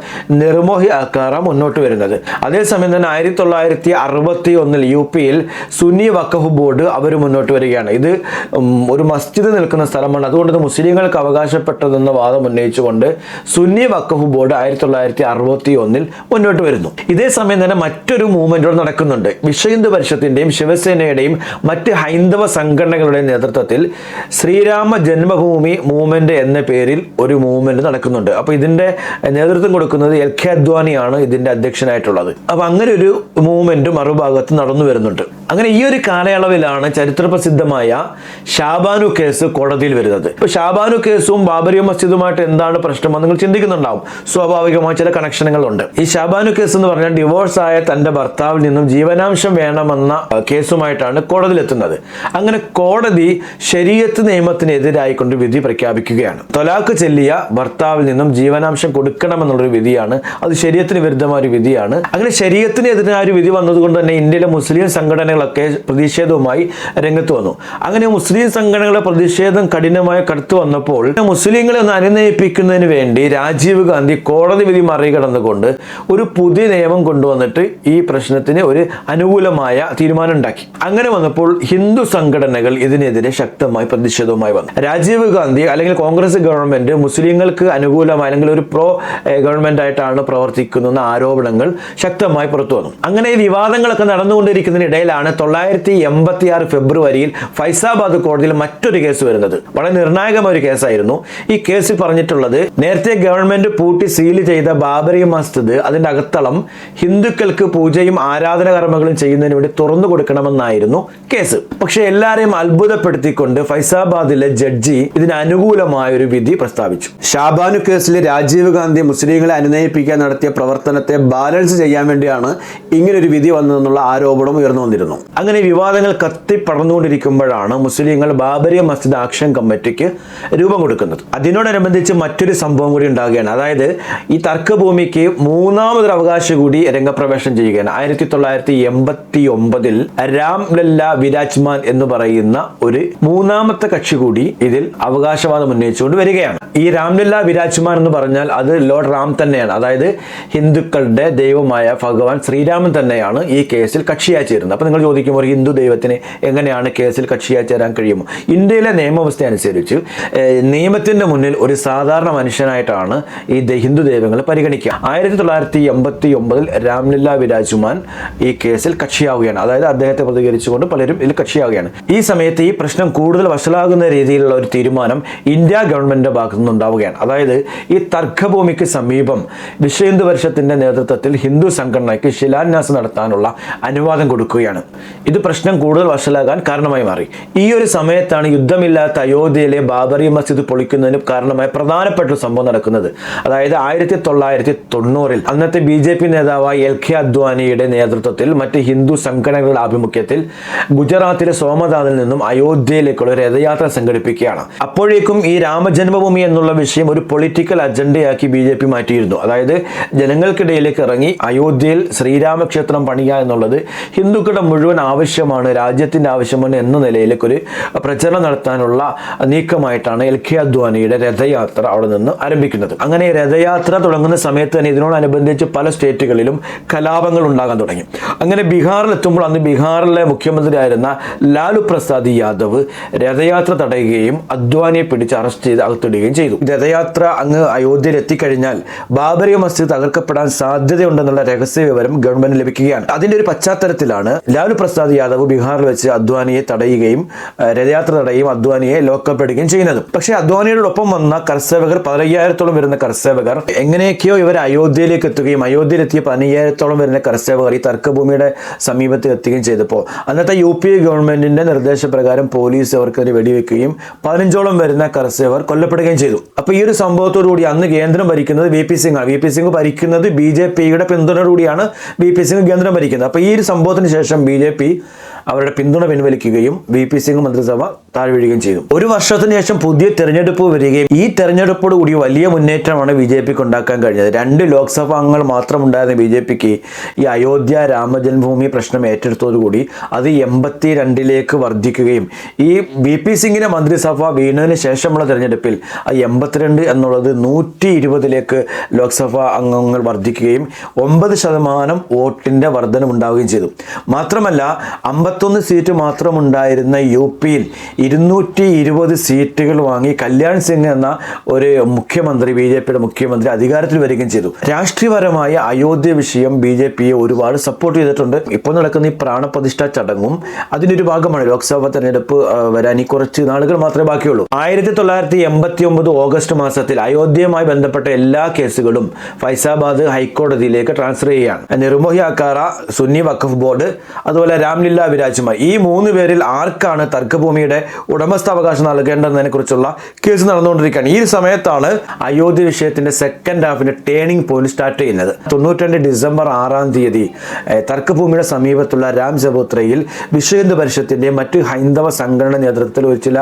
നിർമോഹി അക്കാറ മുന്നോട്ട് വരുന്നത്. അതേസമയം തന്നെ ആയിരത്തി തൊള്ളായിരത്തി അറുപത്തി ഒന്നിൽ യു പിയിൽ സുന്നി വഖഫ് ബോർഡ് അവർ മുന്നോട്ട് വരികയാണ്. ഇത് ഒരു മസ്ജിദ് നിൽക്കുന്ന സ്ഥലമാണ്. അതുകൊണ്ട് ഇത് മുസ്ലിങ്ങൾക്ക് അവകാശപ്പെട്ടതെന്ന വാദം ഉന്നയിച്ചുകൊണ്ട് സുന്നി വഖഫ് ബോർഡ് ആയിരത്തി തൊള്ളായിരത്തി അറുപത്തി ഒന്നിൽ മുന്നോട്ട് വരുന്നു. ഇതേ സമയം തന്നെ മറ്റൊരു മൂവ്മെന്റുകൾ നടക്കുന്നുണ്ട്. വിശ്വഹിന്ദു പരിഷത്തിന്റെയും ശിവസേനയുടെയും മറ്റ് ഹൈന്ദവ സംഘടനകളുടെയും നേതൃത്വത്തിൽ ശ്രീരാമ ജന്മഭൂമി മൂവ്മെന്റ് എന്ന പേരിൽ ഒരു മൂവ്മെന്റ് നടക്കുന്നുണ്ട്. അപ്പോൾ ഇതിന്റെ നേതൃത്വം കൊടുക്കുന്നത് എൽ കെ അദ്വാനിയാണ് ഇതിന്റെ അധ്യക്ഷനായിട്ടുള്ളത്. അപ്പോൾ അങ്ങനെ ഒരു മൂവ്മെന്റ് മറുഭാഗത്ത് നടന്നു വരുന്നുണ്ട്. അങ്ങനെ ഈ ഒരു കാലയളവിലാണ് ചരിത്രപ്രസിദ്ധമായ ഷാബാനു കേസ് കോടതിയിൽ വരുന്നത്. ഇപ്പോൾ ഷാബാനു കേസും ബാബരി മസ്ജിദുമായിട്ട് എന്താണ് പ്രശ്നം എന്ന് നിങ്ങൾ ചിന്തിക്കുന്നുണ്ടാവും. സ്വാഭാവികമായ ചില കണക്ഷനുകളുണ്ട് ഈ ഷാബാനു കേസ് എന്ന് പറഞ്ഞാൽ ഡിവോഴ്സ് ആയ തന്റെ ഭർത്താവിൽ നിന്നും ജീവനാംശം വേണമെന്ന കേസുമായിട്ടാണ് കോടതിയിലെത്തുന്നത് അങ്ങനെ കോടതി ശരീരത്ത് നിയമത്തിനെതിരായിക്കൊണ്ട് വിധി പ്രഖ്യാപിക്കുകയാണ്. തൊലാക്ക് ചെല്ലിയ ഭർത്താവിൽ നിന്നും ജീവനാംശം കൊടുക്കണമെന്നുള്ളൊരു വിധിയാണ്. അത് ശരീരത്തിന് വിരുദ്ധമായ ഒരു വിധിയാണ്. അങ്ങനെ ശരീരത്തിനെതിരായ ഒരു വിധി വന്നതുകൊണ്ട് തന്നെ ഇന്ത്യയിലെ മുസ്ലിം സംഘടനകളൊക്കെ പ്രതിഷേധവുമായി രംഗത്ത് വന്നു. അങ്ങനെ മുസ്ലിം സംഘടനകളുടെ പ്രതിഷേധം കഠിനമായി കടുത്തു വന്നപ്പോൾ മുസ്ലിങ്ങളെ ഒന്ന് അനുനയിപ്പിക്കുന്നതിന് വേണ്ടി രാജീവ് ഗാന്ധി കോടതി വിധി മറികടന്നുകൊണ്ട് ഒരു പുതിയ നിയമം കൊണ്ടുവന്നിട്ട് ഈ പ്രശ്നത്തിന് ഒരു അനുകൂലമായ തീരുമാനം ഉണ്ടാക്കി. അങ്ങനെ വന്നപ്പോൾ ഹിന്ദു സംഘടനകൾ ഇതിനെതിരെ ശക്തമായി പ്രതിഷേധവുമായി വന്നു. രാജീവ് ഗാന്ധി അല്ലെങ്കിൽ കോൺഗ്രസ് ഗവൺമെന്റ് മുസ്ലിങ്ങൾക്ക് അനുകൂലമായി അല്ലെങ്കിൽ ഒരു പ്രോ ഗവൺമെന്റ് ആയിട്ടാണ് പ്രവർത്തിക്കുന്ന ആരോപണങ്ങൾ ശക്തമായി പുറത്തു വന്നു. അങ്ങനെ ഈ വിവാദങ്ങളൊക്കെ നടന്നുകൊണ്ടിരിക്കുന്നതിനിടയിലാണ് തൊള്ളായിരത്തി എൺപത്തി ആറ് ഫെബ്രുവരിയിൽ ഫൈസാബാദ് കോടതിയിൽ മറ്റൊരു കേസ് വരുന്നത്. വളരെ നിർണായകമായ ഒരു കേസായിരുന്നു. ഈ കേസിൽ പറഞ്ഞിട്ടുള്ളത് നേരത്തെ ഗവൺമെന്റ് പൂട്ടി സീൽ ചെയ്ത ബാബറി മസ്ജിദ് അതിന്റെ അകത്തളം ഹിന്ദുക്കൾക്ക് പൂജയും ആരാധന കർമ്മങ്ങളും ചെയ്യുന്നതിന് വേണ്ടി തുറന്നു കൊടുക്കണമെന്നായിരുന്നു കേസ്. പക്ഷെ എല്ലാരെയും അത്ഭുതപ്പെടുത്തിക്കൊണ്ട് ഫൈസാബാദിലെ ജഡ്ജി ഇതിന് അനുകൂലമായ ഒരു വിധി പ്രസ്താവിച്ചു. ഷാബാനു കേസിൽ രാജീവ് ഗാന്ധി മുസ്ലിങ്ങളെ അനുനയിപ്പിക്കാൻ നടത്തിയ പ്രവർത്തനത്തെ ബാലൻസ് ചെയ്യാൻ വേണ്ടിയാണ് ഇങ്ങനൊരു വിധി വന്നതെന്നുള്ള ആരോപണം ഉയർന്നു വന്നിരുന്നു. അങ്ങനെ വിവാദങ്ങൾ കത്തി പടർന്നുകൊണ്ടിരിക്കുമ്പോഴാണ് മുസ്ലിങ്ങൾ ബാബരി മസ്ജിദ് ആക്ഷൻ കമ്മിറ്റിക്ക് രൂപം കൊടുക്കുന്നത്. അതിനോടനുബന്ധിച്ച് മറ്റൊരു സംഭവം കൂടി ഉണ്ടാകുകയാണ്. അതായത് ഈ തർക്കഭൂമിക്ക് മൂന്നാമതൊരു അവകാശം കൂടി രംഗപ്രവേശനം ചെയ്യുകയാണ്. ആയിരത്തി തൊള്ളായിരത്തി എൺപത്തി ഒമ്പതിൽ രാം ലല്ല വിരാജ്മാൻ എന്ന് പറയുന്ന ഒരു മൂന്നാമത്തെ കക്ഷി കൂടി ഇതിൽ അവകാശവാദം ഉന്നയിച്ചുകൊണ്ട് വരികയാണ്. ഈ രാംലില്ല വിരാജ്മാൻ എന്ന് പറഞ്ഞാൽ അത് ലോർഡ് റാം തന്നെയാണ്. അതായത് ഹിന്ദുക്കളുടെ ദൈവമായ ഭഗവാൻ ശ്രീരാമൻ തന്നെയാണ് ഈ കേസിൽ കക്ഷിയായി ചേരുന്നത്. അപ്പോൾ നിങ്ങൾ ചോദിക്കും ഒരു ഹിന്ദു ദൈവത്തിന് എങ്ങനെയാണ് കേസിൽ കക്ഷിയായി ചേരാൻ കഴിയുമോ? ഇന്ത്യയിലെ നിയമവ്യവസ്ഥ അനുസരിച്ച് നിയമത്തിന്റെ മുന്നിൽ ഒരു സാധാരണ മനുഷ്യനായിട്ടാണ് ഈ ഹിന്ദു ദൈവങ്ങളെ പരിഗണിക്കുക. ആയിരത്തി തൊള്ളായിരത്തി എൺപത്തി ഒമ്പതിൽ രാംലില്ല വിരാജുമാൻ ഈ കേസിൽ കക്ഷിയാവുകയാണ്. അതായത് അദ്ദേഹത്തെ പ്രതികരിച്ചുകൊണ്ട് പലരും ഇതിൽ കക്ഷിയാവുകയാണ്. ഈ സമയത്ത് ഈ പ്രശ്നം കൂടുതൽ വഷളാകുന്ന രീതിയിലുള്ള ഒരു തീരുമാനം ഇന്ത്യ ഗവൺമെന്റിന്റെ ഭാഗത്തു നിന്നുണ്ടാവുകയാണ്. അതായത് ഈ തർക്കഭൂമിക്ക് സമീപം വിശ്വ വർഷത്തിന്റെ നേതൃത്വത്തിൽ ഹിന്ദു സംഘടനയ്ക്ക് ശിലാന്യാസം നടത്താനുള്ള അനുവാദം കൊടുക്കുകയാണ്. ഇത് പ്രശ്നം കൂടുതൽ വഷളാകാൻ കാരണമായി മാറി. ഈ ഒരു സമയത്താണ് യുദ്ധമില്ലാത്ത അയോധ്യയിലെ ബാബറി മസ്ജിദ് പൊളിക്കുന്നതിന് കാരണമായ പ്രധാനപ്പെട്ട ഒരു സംഭവം നടക്കുന്നത്. അതായത് ആയിരത്തി തൊള്ളായിരത്തി തൊണ്ണൂറിൽ അന്നത്തെ ബി ജെ പി നേതാവായ എൽ കെ അദ്വാനിയുടെ നേതൃത്വത്തിൽ മറ്റ് ഹിന്ദു സംഘടനകളുടെ ആഭിമുഖ്യത്തിൽ ഗുജറാത്തിലെ സോമനാഥിൽ നിന്നും അയോധ്യയിലേക്കുള്ള ഒരു രഥയാത്ര സംഘടിപ്പിക്കുകയാണ്. അപ്പോഴേക്കും ഈ രാമജന്മഭൂമി എന്നുള്ള വിഷയം ഒരു പൊളിറ്റിക്കൽ അജണ്ടയാക്കി ബി ജെ പി മാറ്റിയിരുന്നു. അതായത് ജനങ്ങൾക്കിടയിലേക്ക് ഇറങ്ങി അയോധ്യയിൽ ശ്രീരാമക്ഷേത്രം പണിയുക എന്നുള്ളത് ഹിന്ദുക്കളുടെ മുഴുവൻ ആവശ്യമാണ് രാജ്യത്തിന്റെ ആവശ്യമാണ് എന്ന നിലയിലേക്ക് ഒരു പ്രചരണം നടത്താനുള്ള നീക്കമായിട്ടാണ് എൽ കെ അദ്വാനിയുടെ രഥയാത്ര അവിടെ നിന്ന് ആരംഭിക്കുന്നത്. അങ്ങനെ രഥയാത്ര തുടങ്ങുന്ന സമയത്ത് തന്നെ ഇതിനോടനുബന്ധിച്ച് പല സ്റ്റേറ്റുകളിലും കലാപങ്ങൾ ഉണ്ടാകാൻ തുടങ്ങി. അങ്ങനെ ബീഹാറിൽ എത്തുമ്പോൾ അന്ന് ബീഹാറിലെ മുഖ്യമന്ത്രിയായിരുന്ന ലാലു പ്രസാദ് യാദവ് രഥയാത്ര തടയുകയും അദ്വാനിയെ പിടിച്ച് അറസ്റ്റ് ചെയ്ത് അകത്തിടുകയും ചെയ്തു. രഥയാത്ര അങ്ങ് അയോധ്യയിൽ എത്തിക്കഴിഞ്ഞാൽ ബാബരി മസ്ജിദ് തകർക്കപ്പെടാൻ സാധ്യതയുണ്ടെന്നുള്ള രഹസ്യ വിവരം ഗവൺമെന്റ് ലഭിക്കുകയാണ്. അതിന്റെ ഒരു പശ്ചാത്തലത്തിലാണ് ലാലു പ്രസാദ് യാദവ് ബീഹാറിൽ വെച്ച് അദ്വാനിയെ തടയുകയും രഥയാത്ര തടയുകയും അദ്വാനിയെ ലോക്കപ്പ് എടുക്കുകയും ചെയ്യുന്നത്. പക്ഷേ അദ്വാനിയോടൊപ്പം വന്ന കർഷകർ പതിനയ്യായിരത്തോളം വരുന്ന കർഷകർ എങ്ങനെയൊക്കെയോ ഇവർ അയോധ്യയിലേക്ക് എത്തുകയും അയോധ്യയിലെത്തിയ പതിനയ്യായിരത്തോളം വരുന്ന കർഷകർ ഈ തർക്കഭൂമിയുടെ സമീപത്ത് എത്തുകയും ചെയ്തപ്പോൾ അന്നത്തെ യു പി ഗവൺമെന്റിന്റെ നിർദ്ദേശപ്രകാരം പോലീസ് അവർക്കെതിരെ വെടിവെക്കുകയും പതിനഞ്ചോളം വരുന്ന കർഷകർ കൊല്ലപ്പെടുകയും ചെയ്തു. അപ്പോൾ ഈ ഒരു സംഭവത്തോടുകൂടി അന്ന് കേന്ദ്രം ഭരിക്കുന്നത് വി പി സിംഗ് ആണ്. വി പി സിംഗ് ഭരിക്കുന്നത് ബി ജെ പിയുടെ പിന്തുണയോടുകൂടിയാണ് വി പി സിംഗ് കേന്ദ്രം ഭരിക്കുന്നത്. അപ്പോൾ ഈ ഒരു സംഭവത്തിന് ശേഷം ബി ജെ പി അവരുടെ പിന്തുണ പിൻവലിക്കുകയും വി പി സിംഗ് മന്ത്രിസഭ താഴെ വീഴുകയും ചെയ്തു. ഒരു വർഷത്തിന് ശേഷം പുതിയ തെരഞ്ഞെടുപ്പ് വരികയും ഈ തെരഞ്ഞെടുപ്പോട് കൂടി വലിയ മുന്നേറ്റമാണ് ബി ജെ പിക്ക് ഉണ്ടാക്കാൻ കഴിഞ്ഞത്. രണ്ട് ലോക്സഭാ അംഗങ്ങൾ മാത്രം ഉണ്ടായിരുന്ന ബി ജെ പിക്ക് ഈ അയോധ്യ രാമജന്മഭൂമി പ്രശ്നം ഏറ്റെടുത്തതോടുകൂടി അത് എൺപത്തി രണ്ടിലേക്ക് വർദ്ധിക്കുകയും ഈ വി പി സിംഗിന്റെ മന്ത്രിസഭ വീണതിന് ശേഷമുള്ള തെരഞ്ഞെടുപ്പിൽ ആ എൺപത്തിരണ്ട് എന്നുള്ളത് നൂറ്റി ഇരുപതിലേക്ക് ലോക്സഭാ അംഗങ്ങൾ വർദ്ധിക്കുകയും ഒമ്പത് ശതമാനം വോട്ടിന്റെ വർധനമുണ്ടാവുകയും ചെയ്തു. മാത്രമല്ല അമ്പത്തൊന്ന് സീറ്റ് മാത്രമുണ്ടായിരുന്ന യു പിയിൽ ഇരുന്നൂറ്റി ഇരുപത് സീറ്റുകൾ വാങ്ങി കല്യാൺ സിംഗ് എന്ന ഒരു മുഖ്യമന്ത്രി ബി ജെ പിയുടെ മുഖ്യമന്ത്രി അധികാരത്തിൽ വരികയും ചെയ്തു. രാഷ്ട്രീയപരമായ അയോധ്യ വിഷയം ബി ജെ പിയെ ഒരുപാട് സപ്പോർട്ട് ചെയ്തിട്ടുണ്ട്. ഇപ്പോൾ നടക്കുന്ന ഈ പ്രാണപ്രതിഷ്ഠാ ചടങ്ങും അതിന്റെ ഒരു ഭാഗമാണ്. ലോക്സഭാ തെരഞ്ഞെടുപ്പ് വരാൻ ഈ കുറച്ച് നാളുകൾ മാത്രമേ ബാക്കിയുള്ളൂ. ആയിരത്തി തൊള്ളായിരത്തി എൺപത്തി ഒമ്പത് ഓഗസ്റ്റ് മാസത്തിൽ അയോധ്യയുമായി ബന്ധപ്പെട്ട എല്ലാ കേസുകളും ഫൈസാബാദ് ഹൈക്കോടതിയിലേക്ക് ട്രാൻസ്ഫർ ചെയ്യുകയാണ്. നിർമോഹി അക്കാറ സുന്നി വഖഫ് ബോർഡ് അതുപോലെ രാംലീല വിരാജുമായി ഈ മൂന്ന് പേരിൽ ആർക്കാണ് തർക്കഭൂമിയുടെ ഉടമസ്ഥാവകാശം നൽകേണ്ടതിനെ കുറിച്ചുള്ള കേസ് നടന്നുകൊണ്ടിരിക്കുകയാണ്. ഈ സമയത്താണ് അയോധ്യ വിഷയത്തിന്റെ സെക്കൻഡ് ഹാഫിന്റെ ടേണിംഗ് പോയിന്റ് സ്റ്റാർട്ട് ചെയ്യുന്നത്. തൊണ്ണൂറ്റി ഡിസംബർ ആറാം തീയതി തർക്കഭൂമിയുടെ സമീപത്തുള്ള രാം ജബോത്രയിൽ വിശ്വഹിന്ദു പരിഷത്തിന്റെ മറ്റ് ഹൈന്ദവ സംഘടന നേതൃത്വത്തിൽ ഒരു ചില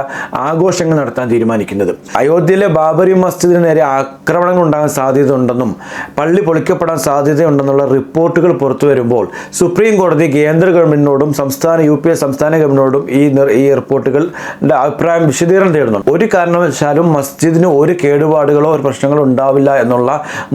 ആഘോഷങ്ങൾ നടത്താൻ തീരുമാനിക്കുന്നത്. അയോധ്യയിലെ ബാബരി മസ്ജിദിന് നേരെ ആക്രമണങ്ങൾ ഉണ്ടാകാൻ സാധ്യതയുണ്ടെന്നും പള്ളി പൊളിക്കപ്പെടാൻ സാധ്യതയുണ്ടെന്നുള്ള റിപ്പോർട്ടുകൾ പുറത്തു വരുമ്പോൾ സുപ്രീം കോടതി കേന്ദ്ര ഗവൺമെന്റിനോടും സംസ്ഥാന യു പി എ സംസ്ഥാന ഗവൺമെന്റോടും ഈ ഈ റിപ്പോർട്ടുകളുടെ അഭിപ്രായം വിശദീകരണം തേടുന്നു. ഒരു കാരണവശാലും മസ്ജിദിന് ഒരു കേടുപാടുകളോ ഒരു പ്രശ്നങ്ങളോ ഉണ്ടാവില്ല എന്നുള്ള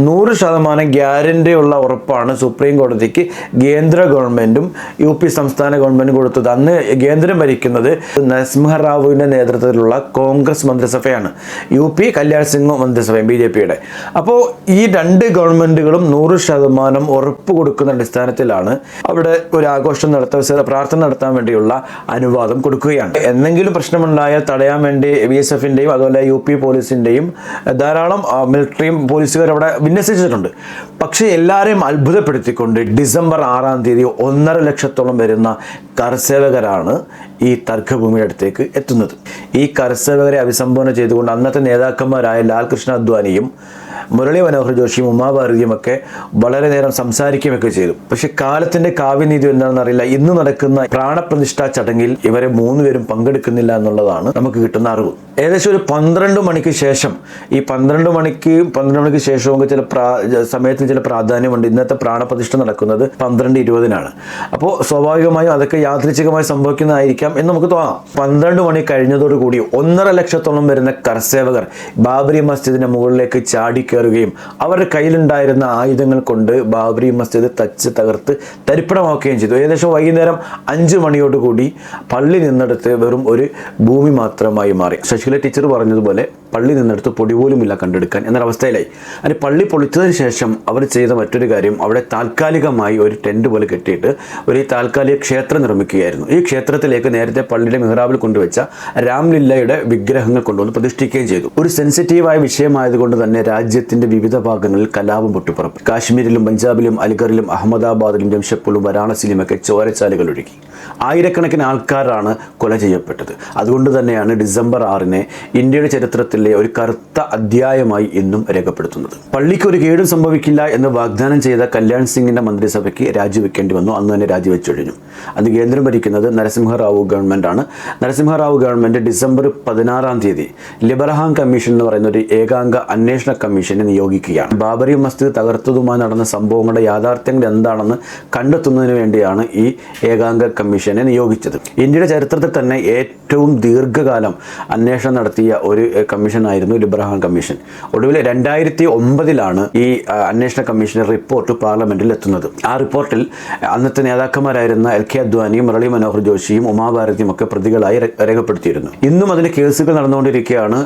നൂറ് ശതമാനം ഗ്യാരണ്ടി ഉള്ള ഉറപ്പാണ് സുപ്രീം കോടതിക്ക് കേന്ദ്ര ഗവൺമെന്റും യു പി സംസ്ഥാന ഗവൺമെന്റും കൊടുത്തത്. അന്ന് കേന്ദ്രം ഭരിക്കുന്നത് നരസിംഹറാവുവിന്റെ നേതൃത്വത്തിലുള്ള കോൺഗ്രസ് മന്ത്രിസഭയാണ്. യു പി കല്യാൺ സിംഗ് മന്ത്രിസഭയും ബി ജെ പിയുടെ. അപ്പോൾ ഈ രണ്ട് ഗവൺമെന്റുകളും നൂറ് ശതമാനം ഉറപ്പ് കൊടുക്കുന്ന അടിസ്ഥാനത്തിലാണ് അവിടെ ഒരു ആഘോഷം നടത്താൻ പ്രാർത്ഥന നടത്താൻ വേണ്ടിയുള്ള അനുവാദം കൊടുക്കുകയാണ്. എന്തെങ്കിലും പ്രശ്നമുണ്ടായാൽ തടയാൻ വേണ്ടി ബി എസ് എഫിന്റെയും അതുപോലെ യു പി പോലീസിന്റെയും ധാരാളം മിലിറ്ററിയും പോലീസുകാർ അവിടെ വിന്യസിച്ചിട്ടുണ്ട്. പക്ഷേ എല്ലാവരെയും അത്ഭുതപ്പെടുത്തിക്കൊണ്ട് ഡിസംബർ ആറാം തീയതി ഒന്നര ലക്ഷത്തോളം വരുന്ന കർസേവകരാണ് ഈ തർക്കഭൂമിയുടെ അടുത്തേക്ക് എത്തുന്നത്. ഈ കർസേവകരെ അഭിസംബോധന ചെയ്തുകൊണ്ട് അന്നത്തെ നേതാക്കന്മാരായ ലാൽകൃഷ്ണ അദ്വാനിയും മുരളി മനോഹർ ജോഷിയും ഉമാഭാരതിയും ഒക്കെ വളരെ നേരം സംസാരിക്കുകയൊക്കെ ചെയ്തു. പക്ഷെ കാലത്തിന്റെ കാവ്യനീതി എന്താണെന്ന് അറിയില്ല. ഇന്ന് നടക്കുന്ന പ്രാണപ്രതിഷ്ഠാ ചടങ്ങിൽ ഇവരെ മൂന്നുപേരും പങ്കെടുക്കുന്നില്ല എന്നുള്ളതാണ് നമുക്ക് കിട്ടുന്ന അറിവ്. ഏകദേശം ഒരു പന്ത്രണ്ട് മണിക്ക് ശേഷം ഈ പന്ത്രണ്ട് മണിക്ക് പന്ത്രണ്ട് മണിക്ക് ശേഷവും ചില പ്രാ സമയത്തിന് ചില പ്രാധാന്യമുണ്ട്. ഇന്നത്തെ പ്രാണപ്രതിഷ്ഠ നടക്കുന്നത് പന്ത്രണ്ട് ഇരുപതിനാണ്. അപ്പോൾ സ്വാഭാവികമായും അതൊക്കെ യാദൃച്ഛികമായി സംഭവിക്കുന്നതായിരിക്കാം എന്ന് നമുക്ക് തോന്നാം. പന്ത്രണ്ട് മണി കഴിഞ്ഞതോടുകൂടി ഒന്നര ലക്ഷത്തോളം വരുന്ന കർസേവകർ ബാബരി മസ്ജിദിന്റെ മുകളിലേക്ക് ചാടിക്കയറുകയും അവരുടെ കയ്യിലുണ്ടായിരുന്ന ആയുധങ്ങൾ കൊണ്ട് ബാബരി മസ്ജിദ് തച്ച് തകർത്ത് തരിപ്പണമാക്കുകയും ചെയ്തു. ഏകദേശം വൈകുന്നേരം അഞ്ച് മണിയോടുകൂടി പള്ളി നിന്നെടുത്ത് വെറും ഒരു ഭൂമി മാത്രമായി മാറി. ശശികല ടീച്ചർ പറഞ്ഞതുപോലെ പള്ളി നിന്നെടുത്ത് പൊടി പോലുമില്ല കണ്ടെടുക്കാൻ എന്നൊരവസ്ഥയിലായി. അതിന് പള്ളി പൊളിച്ചതിന് ശേഷം അവർ ചെയ്ത മറ്റൊരു കാര്യം അവിടെ താൽക്കാലികമായി ഒരു ടെന്റ് പോലെ കെട്ടിയിട്ട് ഒരു താൽക്കാലിക ക്ഷേത്രം നിർമ്മിക്കുകയായിരുന്നു. ഈ ക്ഷേത്രത്തിലേക്ക് നേരത്തെ പള്ളിയുടെ മെഹ്റാബിൽ കൊണ്ടുവച്ച രാംലില്ലയുടെ വിഗ്രഹങ്ങൾ കൊണ്ടുവന്ന് പ്രതിഷ്ഠിക്കുകയും ചെയ്തു. ഒരു സെൻസിറ്റീവായ വിഷയമായതുകൊണ്ട് തന്നെ രാജ്യത്തിന്റെ വിവിധ ഭാഗങ്ങളിൽ കലാപം പൊട്ടിപ്പുറപ്പ് കാശ്മീരിലും പഞ്ചാബിലും അലിഗറിലും അഹമ്മദാബാദിലും ജംഷഡ്പൂരിലും വാരാണസിയിലുമൊക്കെ ചോരച്ചാലുകൾ ഒഴുകി. ആയിരക്കണക്കിന് ആൾക്കാരാണ് കൊല ചെയ്യപ്പെട്ടത്. അതുകൊണ്ട് തന്നെയാണ് ഡിസംബർ ആറിനെ ഇന്ത്യയുടെ ചരിത്രത്തിലെ ഒരു കറുത്ത അധ്യായമായി ഇന്നും രേഖപ്പെടുത്തുന്നത്. പള്ളിക്ക് ഒരു കേടും സംഭവിക്കില്ല എന്ന് വാഗ്ദാനം ചെയ്ത കല്യാൺ സിംഗിന്റെ മന്ത്രിസഭയ്ക്ക് രാജിവെക്കേണ്ടി വന്നു. അന്ന് തന്നെ രാജിവെച്ചൊഴിഞ്ഞു അന്ന് കേന്ദ്രം ഭരിക്കുന്നത് നരസിംഹറാവു ഗവൺമെന്റാണ് നരസിംഹറാവു ഗവൺമെന്റ് ഡിസംബർ പതിനാറാം തീയതി ലിബർഹാം കമ്മീഷൻ എന്ന് പറയുന്ന ഒരു ഏകാംഗ അന്വേഷണ കമ്മീഷനെ നിയോഗിക്കുകയാണ്. ബാബറി മസ്ജിദ് തകർത്തതുമായി നടന്ന സംഭവങ്ങളുടെ യാഥാർത്ഥ്യങ്ങൾ എന്താണെന്ന് കണ്ടെത്തുന്നതിന് വേണ്ടിയാണ് ഈ ഏകാംഗ കമ്മീഷനെ നിയോഗിച്ചത്. ഇന്ത്യയുടെ ചരിത്രത്തിൽ തന്നെ ഏറ്റവും ദീർഘകാലം അന്വേഷണം നടത്തിയ ഒരു എഹ്, കമ്മീഷനായിരുന്നു ലിബ്രഹാം കമ്മീഷൻ ഒടുവിൽ രണ്ടായിരത്തി ഒമ്പതിലാണ് ഈ അന്വേഷണ കമ്മീഷന്റെ റിപ്പോർട്ട് പാർലമെന്റിൽ എത്തുന്നത്. ആ റിപ്പോർട്ടിൽ അന്നത്തെ നേതാക്കന്മാരായിരുന്ന എൽ കെ അദ്വാനിയും മുരളി മനോഹർ ജോഷിയും ഉമാഭാരതിയും ഒക്കെ പ്രതികളായി രേഖപ്പെടുത്തിയിരുന്നു. ഇന്നും അതിന്റെ കേസുകൾ നടന്നുകൊണ്ടിരിക്കുകയാണ്.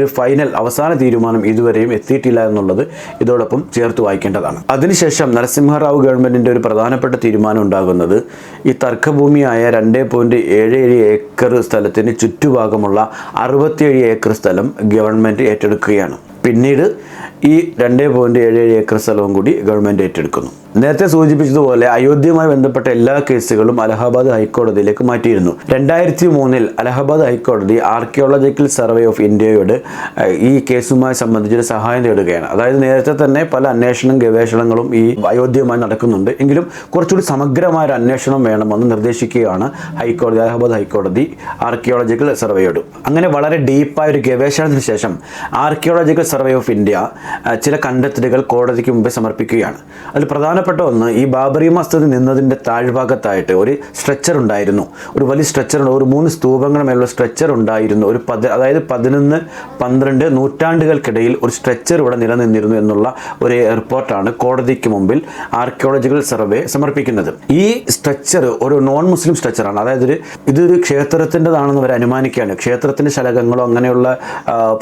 ഒരു ഫൈനൽ അവസാന തീരുമാനം ഇതുവരെയും എത്തിയിട്ടില്ല എന്നുള്ളത് ഇതോടൊപ്പം ചേർത്ത് വായിക്കേണ്ടതാണ്. അതിനുശേഷം നരസിംഹറാവു ഗവൺമെന്റിന്റെ ഒരു പ്രധാനപ്പെട്ട തീരുമാനം ഉണ്ടാകുന്നത് ഈ തർക്കഭൂമിയായ രണ്ട് പോയിന്റ് ഏഴ് ഏഴ് ഏക്കർ സ്ഥലത്തിന് ചുറ്റുഭാഗമുള്ള അറുപത്തിയേഴ് ഏക്കർ സ്ഥലം ഗവൺമെന്റ് ഏറ്റെടുക്കുകയാണ്. പിന്നീട് ഈ രണ്ട് പോയിന്റ് ഏഴ് ഏഴ് ഏക്കർ സ്ഥലവും കൂടി ഗവൺമെന്റ് ഏറ്റെടുക്കുന്നു. നേരത്തെ സൂചിപ്പിച്ചതുപോലെ അയോധ്യയുമായി ബന്ധപ്പെട്ട എല്ലാ കേസുകളും അലഹബാദ് ഹൈക്കോടതിയിലേക്ക് മാറ്റിയിരുന്നു. രണ്ടായിരത്തി മൂന്നിൽ അലഹബാദ് ഹൈക്കോടതി ആർക്കിയോളജിക്കൽ സർവേ ഓഫ് ഇന്ത്യയോട് ഈ കേസുമായി സംബന്ധിച്ചൊരു സഹായം തേടുകയാണ്. അതായത് നേരത്തെ തന്നെ പല അന്വേഷണം ഗവേഷണങ്ങളും ഈ അയോധ്യയുമായി നടക്കുന്നുണ്ട്. എങ്കിലും കുറച്ചുകൂടി സമഗ്രമായ ഒരു അന്വേഷണം വേണമെന്ന് നിർദ്ദേശിക്കുകയാണ് ഹൈക്കോടതി അലഹബാദ് ഹൈക്കോടതി ആർക്കിയോളജിക്കൽ സർവേയോട്. അങ്ങനെ വളരെ ഡീപ്പായ ഒരു ഗവേഷണത്തിന് ശേഷം ആർക്കിയോളജിക്കൽ സർവേ ഓഫ് ഇന്ത്യ ചില കണ്ടെത്തലുകൾ കോടതിക്ക് മുമ്പേ സമർപ്പിക്കുകയാണ്. അതിൽ പ്രധാനപ്പെട്ട ഒന്ന് ഈ ബാബറി മസ്ജിദ് നിന്നതിന്റെ താഴ്ഭാഗത്തായിട്ട് ഒരു സ്ട്രെച്ചർ ഉണ്ടായിരുന്നു. ഒരു വലിയ സ്ട്രെച്ചർ ഉണ്ട്. ഒരു മൂന്ന് സ്തൂപങ്ങൾ മേലുള്ള സ്ട്രെച്ചർ ഉണ്ടായിരുന്നു. ഒരു പതി അതായത് പതിനൊന്ന് പന്ത്രണ്ട് നൂറ്റാണ്ടുകൾക്കിടയിൽ ഒരു സ്ട്രെച്ചർ ഇവിടെ നിലനിന്നിരുന്നു എന്നുള്ള ഒരു റിപ്പോർട്ടാണ് കോടതിക്ക് മുമ്പിൽ ആർക്കിയോളജിക്കൽ സർവേ സമർപ്പിക്കുന്നത്. ഈ സ്ട്രെച്ചർ ഒരു നോൺ മുസ്ലിം സ്ട്രെച്ചറാണ് അതായത് ഒരു ഇതൊരു ക്ഷേത്രത്തിന്റെതാണെന്ന് അവർ അനുമാനിക്കുകയാണ്. ക്ഷേത്രത്തിന്റെ ശലകങ്ങളോ അങ്ങനെയുള്ള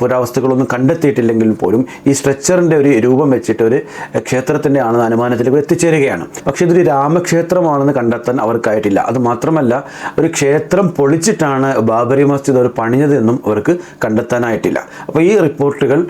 പുരാവസ്തുക്കളൊന്നും കണ്ടെത്തിയിട്ടില്ലെങ്കിൽ പോലും ഈ സ്ട്രെച്ചറിന്റെ ഒരു രൂപം വെച്ചിട്ട് ഒരു ക്ഷേത്രത്തിന്റെ ആണെന്ന് അനുമാനത്തിലേക്ക് എത്തിച്ചേരുകയാണ്. പക്ഷേ ഇതൊരു രാമക്ഷേത്രമാണെന്ന് കണ്ടെത്താൻ അവർക്കായിട്ടില്ല. അത് മാത്രമല്ല ഒരു ക്ഷേത്രം പൊളിച്ചിട്ടാണ് ബാബരി മസ്ജിദ് അവർ പണിഞ്ഞത് എന്നും അവർക്ക് കണ്ടെത്താനായിട്ടില്ല. അപ്പോൾ ഈ റിപ്പോർട്ടുകൾ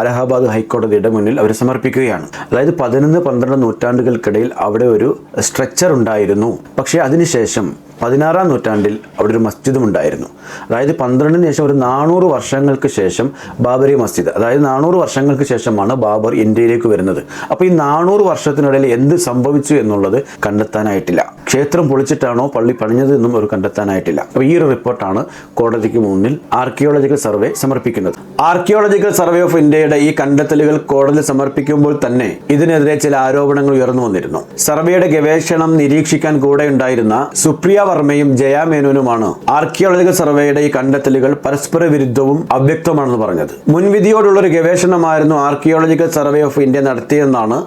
അലഹാബാദ് ഹൈക്കോടതിയുടെ മുന്നിൽ അവർ സമർപ്പിക്കുകയാണ്. അതായത് പതിനൊന്ന് പന്ത്രണ്ട് നൂറ്റാണ്ടുകൾക്കിടയിൽ അവിടെ ഒരു സ്ട്രക്ചർ ഉണ്ടായിരുന്നു. പക്ഷേ അതിനുശേഷം പതിനാറാം നൂറ്റാണ്ടിൽ അവിടെ ഒരു മസ്ജിദും ഉണ്ടായിരുന്നു അതായത് പന്ത്രണ്ടിന് ശേഷം ഒരു നാനൂറ് വർഷങ്ങൾക്ക് ശേഷം ബാബരി മസ്ജിദ്. അതായത് നാനൂറ് വർഷങ്ങൾക്ക് ശേഷമാണ് ബാബർ ഇന്ത്യയിലേക്ക് വരുന്നത്. അപ്പോൾ ഈ നാനൂറ് വർഷത്തിനിടയിൽ എന്ത് സംഭവിച്ചു എന്നുള്ളത് കണ്ടെത്താനായിട്ടില്ല. ക്ഷേത്രം പൊളിച്ചിട്ടാണോ പള്ളി പണിഞ്ഞത് എന്നും അവർ കണ്ടെത്താനായിട്ടില്ല. അപ്പോൾ ഈ ഒരു റിപ്പോർട്ടാണ് കോടതിക്ക് മുന്നിൽ ആർക്കിയോളജിക്കൽ സർവേ സമർപ്പിക്കുന്നത്. ആർക്കിയോളജിക്കൽ സർവേ ഓഫ് ഇന്ത്യയുടെ ഈ കണ്ടെത്തലുകൾ കോടതി സമർപ്പിക്കുമ്പോൾ തന്നെ ഇതിനെതിരെ ചില ആരോപണങ്ങൾ ഉയർന്നു വന്നിരുന്നു. സർവേയുടെ ഗവേഷണം നിരീക്ഷിക്കാൻ കൂടെ ഉണ്ടായിരുന്ന സുപ്രിയ വർമ്മയും ജയ മേനോനുമാണ് ആർക്കിയോളജിക്കൽ സർവേയുടെ ഈ കണ്ടെത്തലുകൾ പരസ്പര വിരുദ്ധവും അവ്യക്തമാണെന്ന് പറഞ്ഞത്. മുൻവിധിയോടുള്ള ഒരു ഗവേഷണമായിരുന്നു ആർക്കിയോളജിക്കൽ സർവേ ഓഫ് ഇന്ത്യ നടത്തിയെന്നാണ്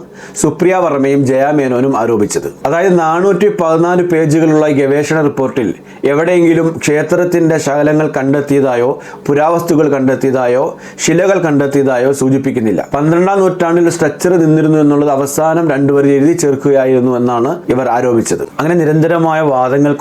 സുപ്രിയ വർമ്മയും ജയ മേനോനും ആരോപിച്ചത്. അതായത് നാനൂറ്റി പതിനാല് പേജുകളുള്ള ഗവേഷണ റിപ്പോർട്ടിൽ എവിടെയെങ്കിലും ക്ഷേത്രത്തിന്റെ ശകലങ്ങൾ കണ്ടെത്തിയതായോ പുരാവസ്തുക്കൾ കണ്ടെത്തിയതായോ ശിലകൾ കണ്ടെത്തിയതായോ സൂചിപ്പിക്കുന്നില്ല. പന്ത്രണ്ടാം നൂറ്റാണ്ടിൽ സ്ട്രക്ചർ നിന്നിരുന്നു എന്നുള്ളത് അവസാനം രണ്ടുപേർ എഴുതി ചേർക്കുകയായിരുന്നു എന്നാണ് ഇവർ ആരോപിച്ചത്. അങ്ങനെ നിരന്തരമായ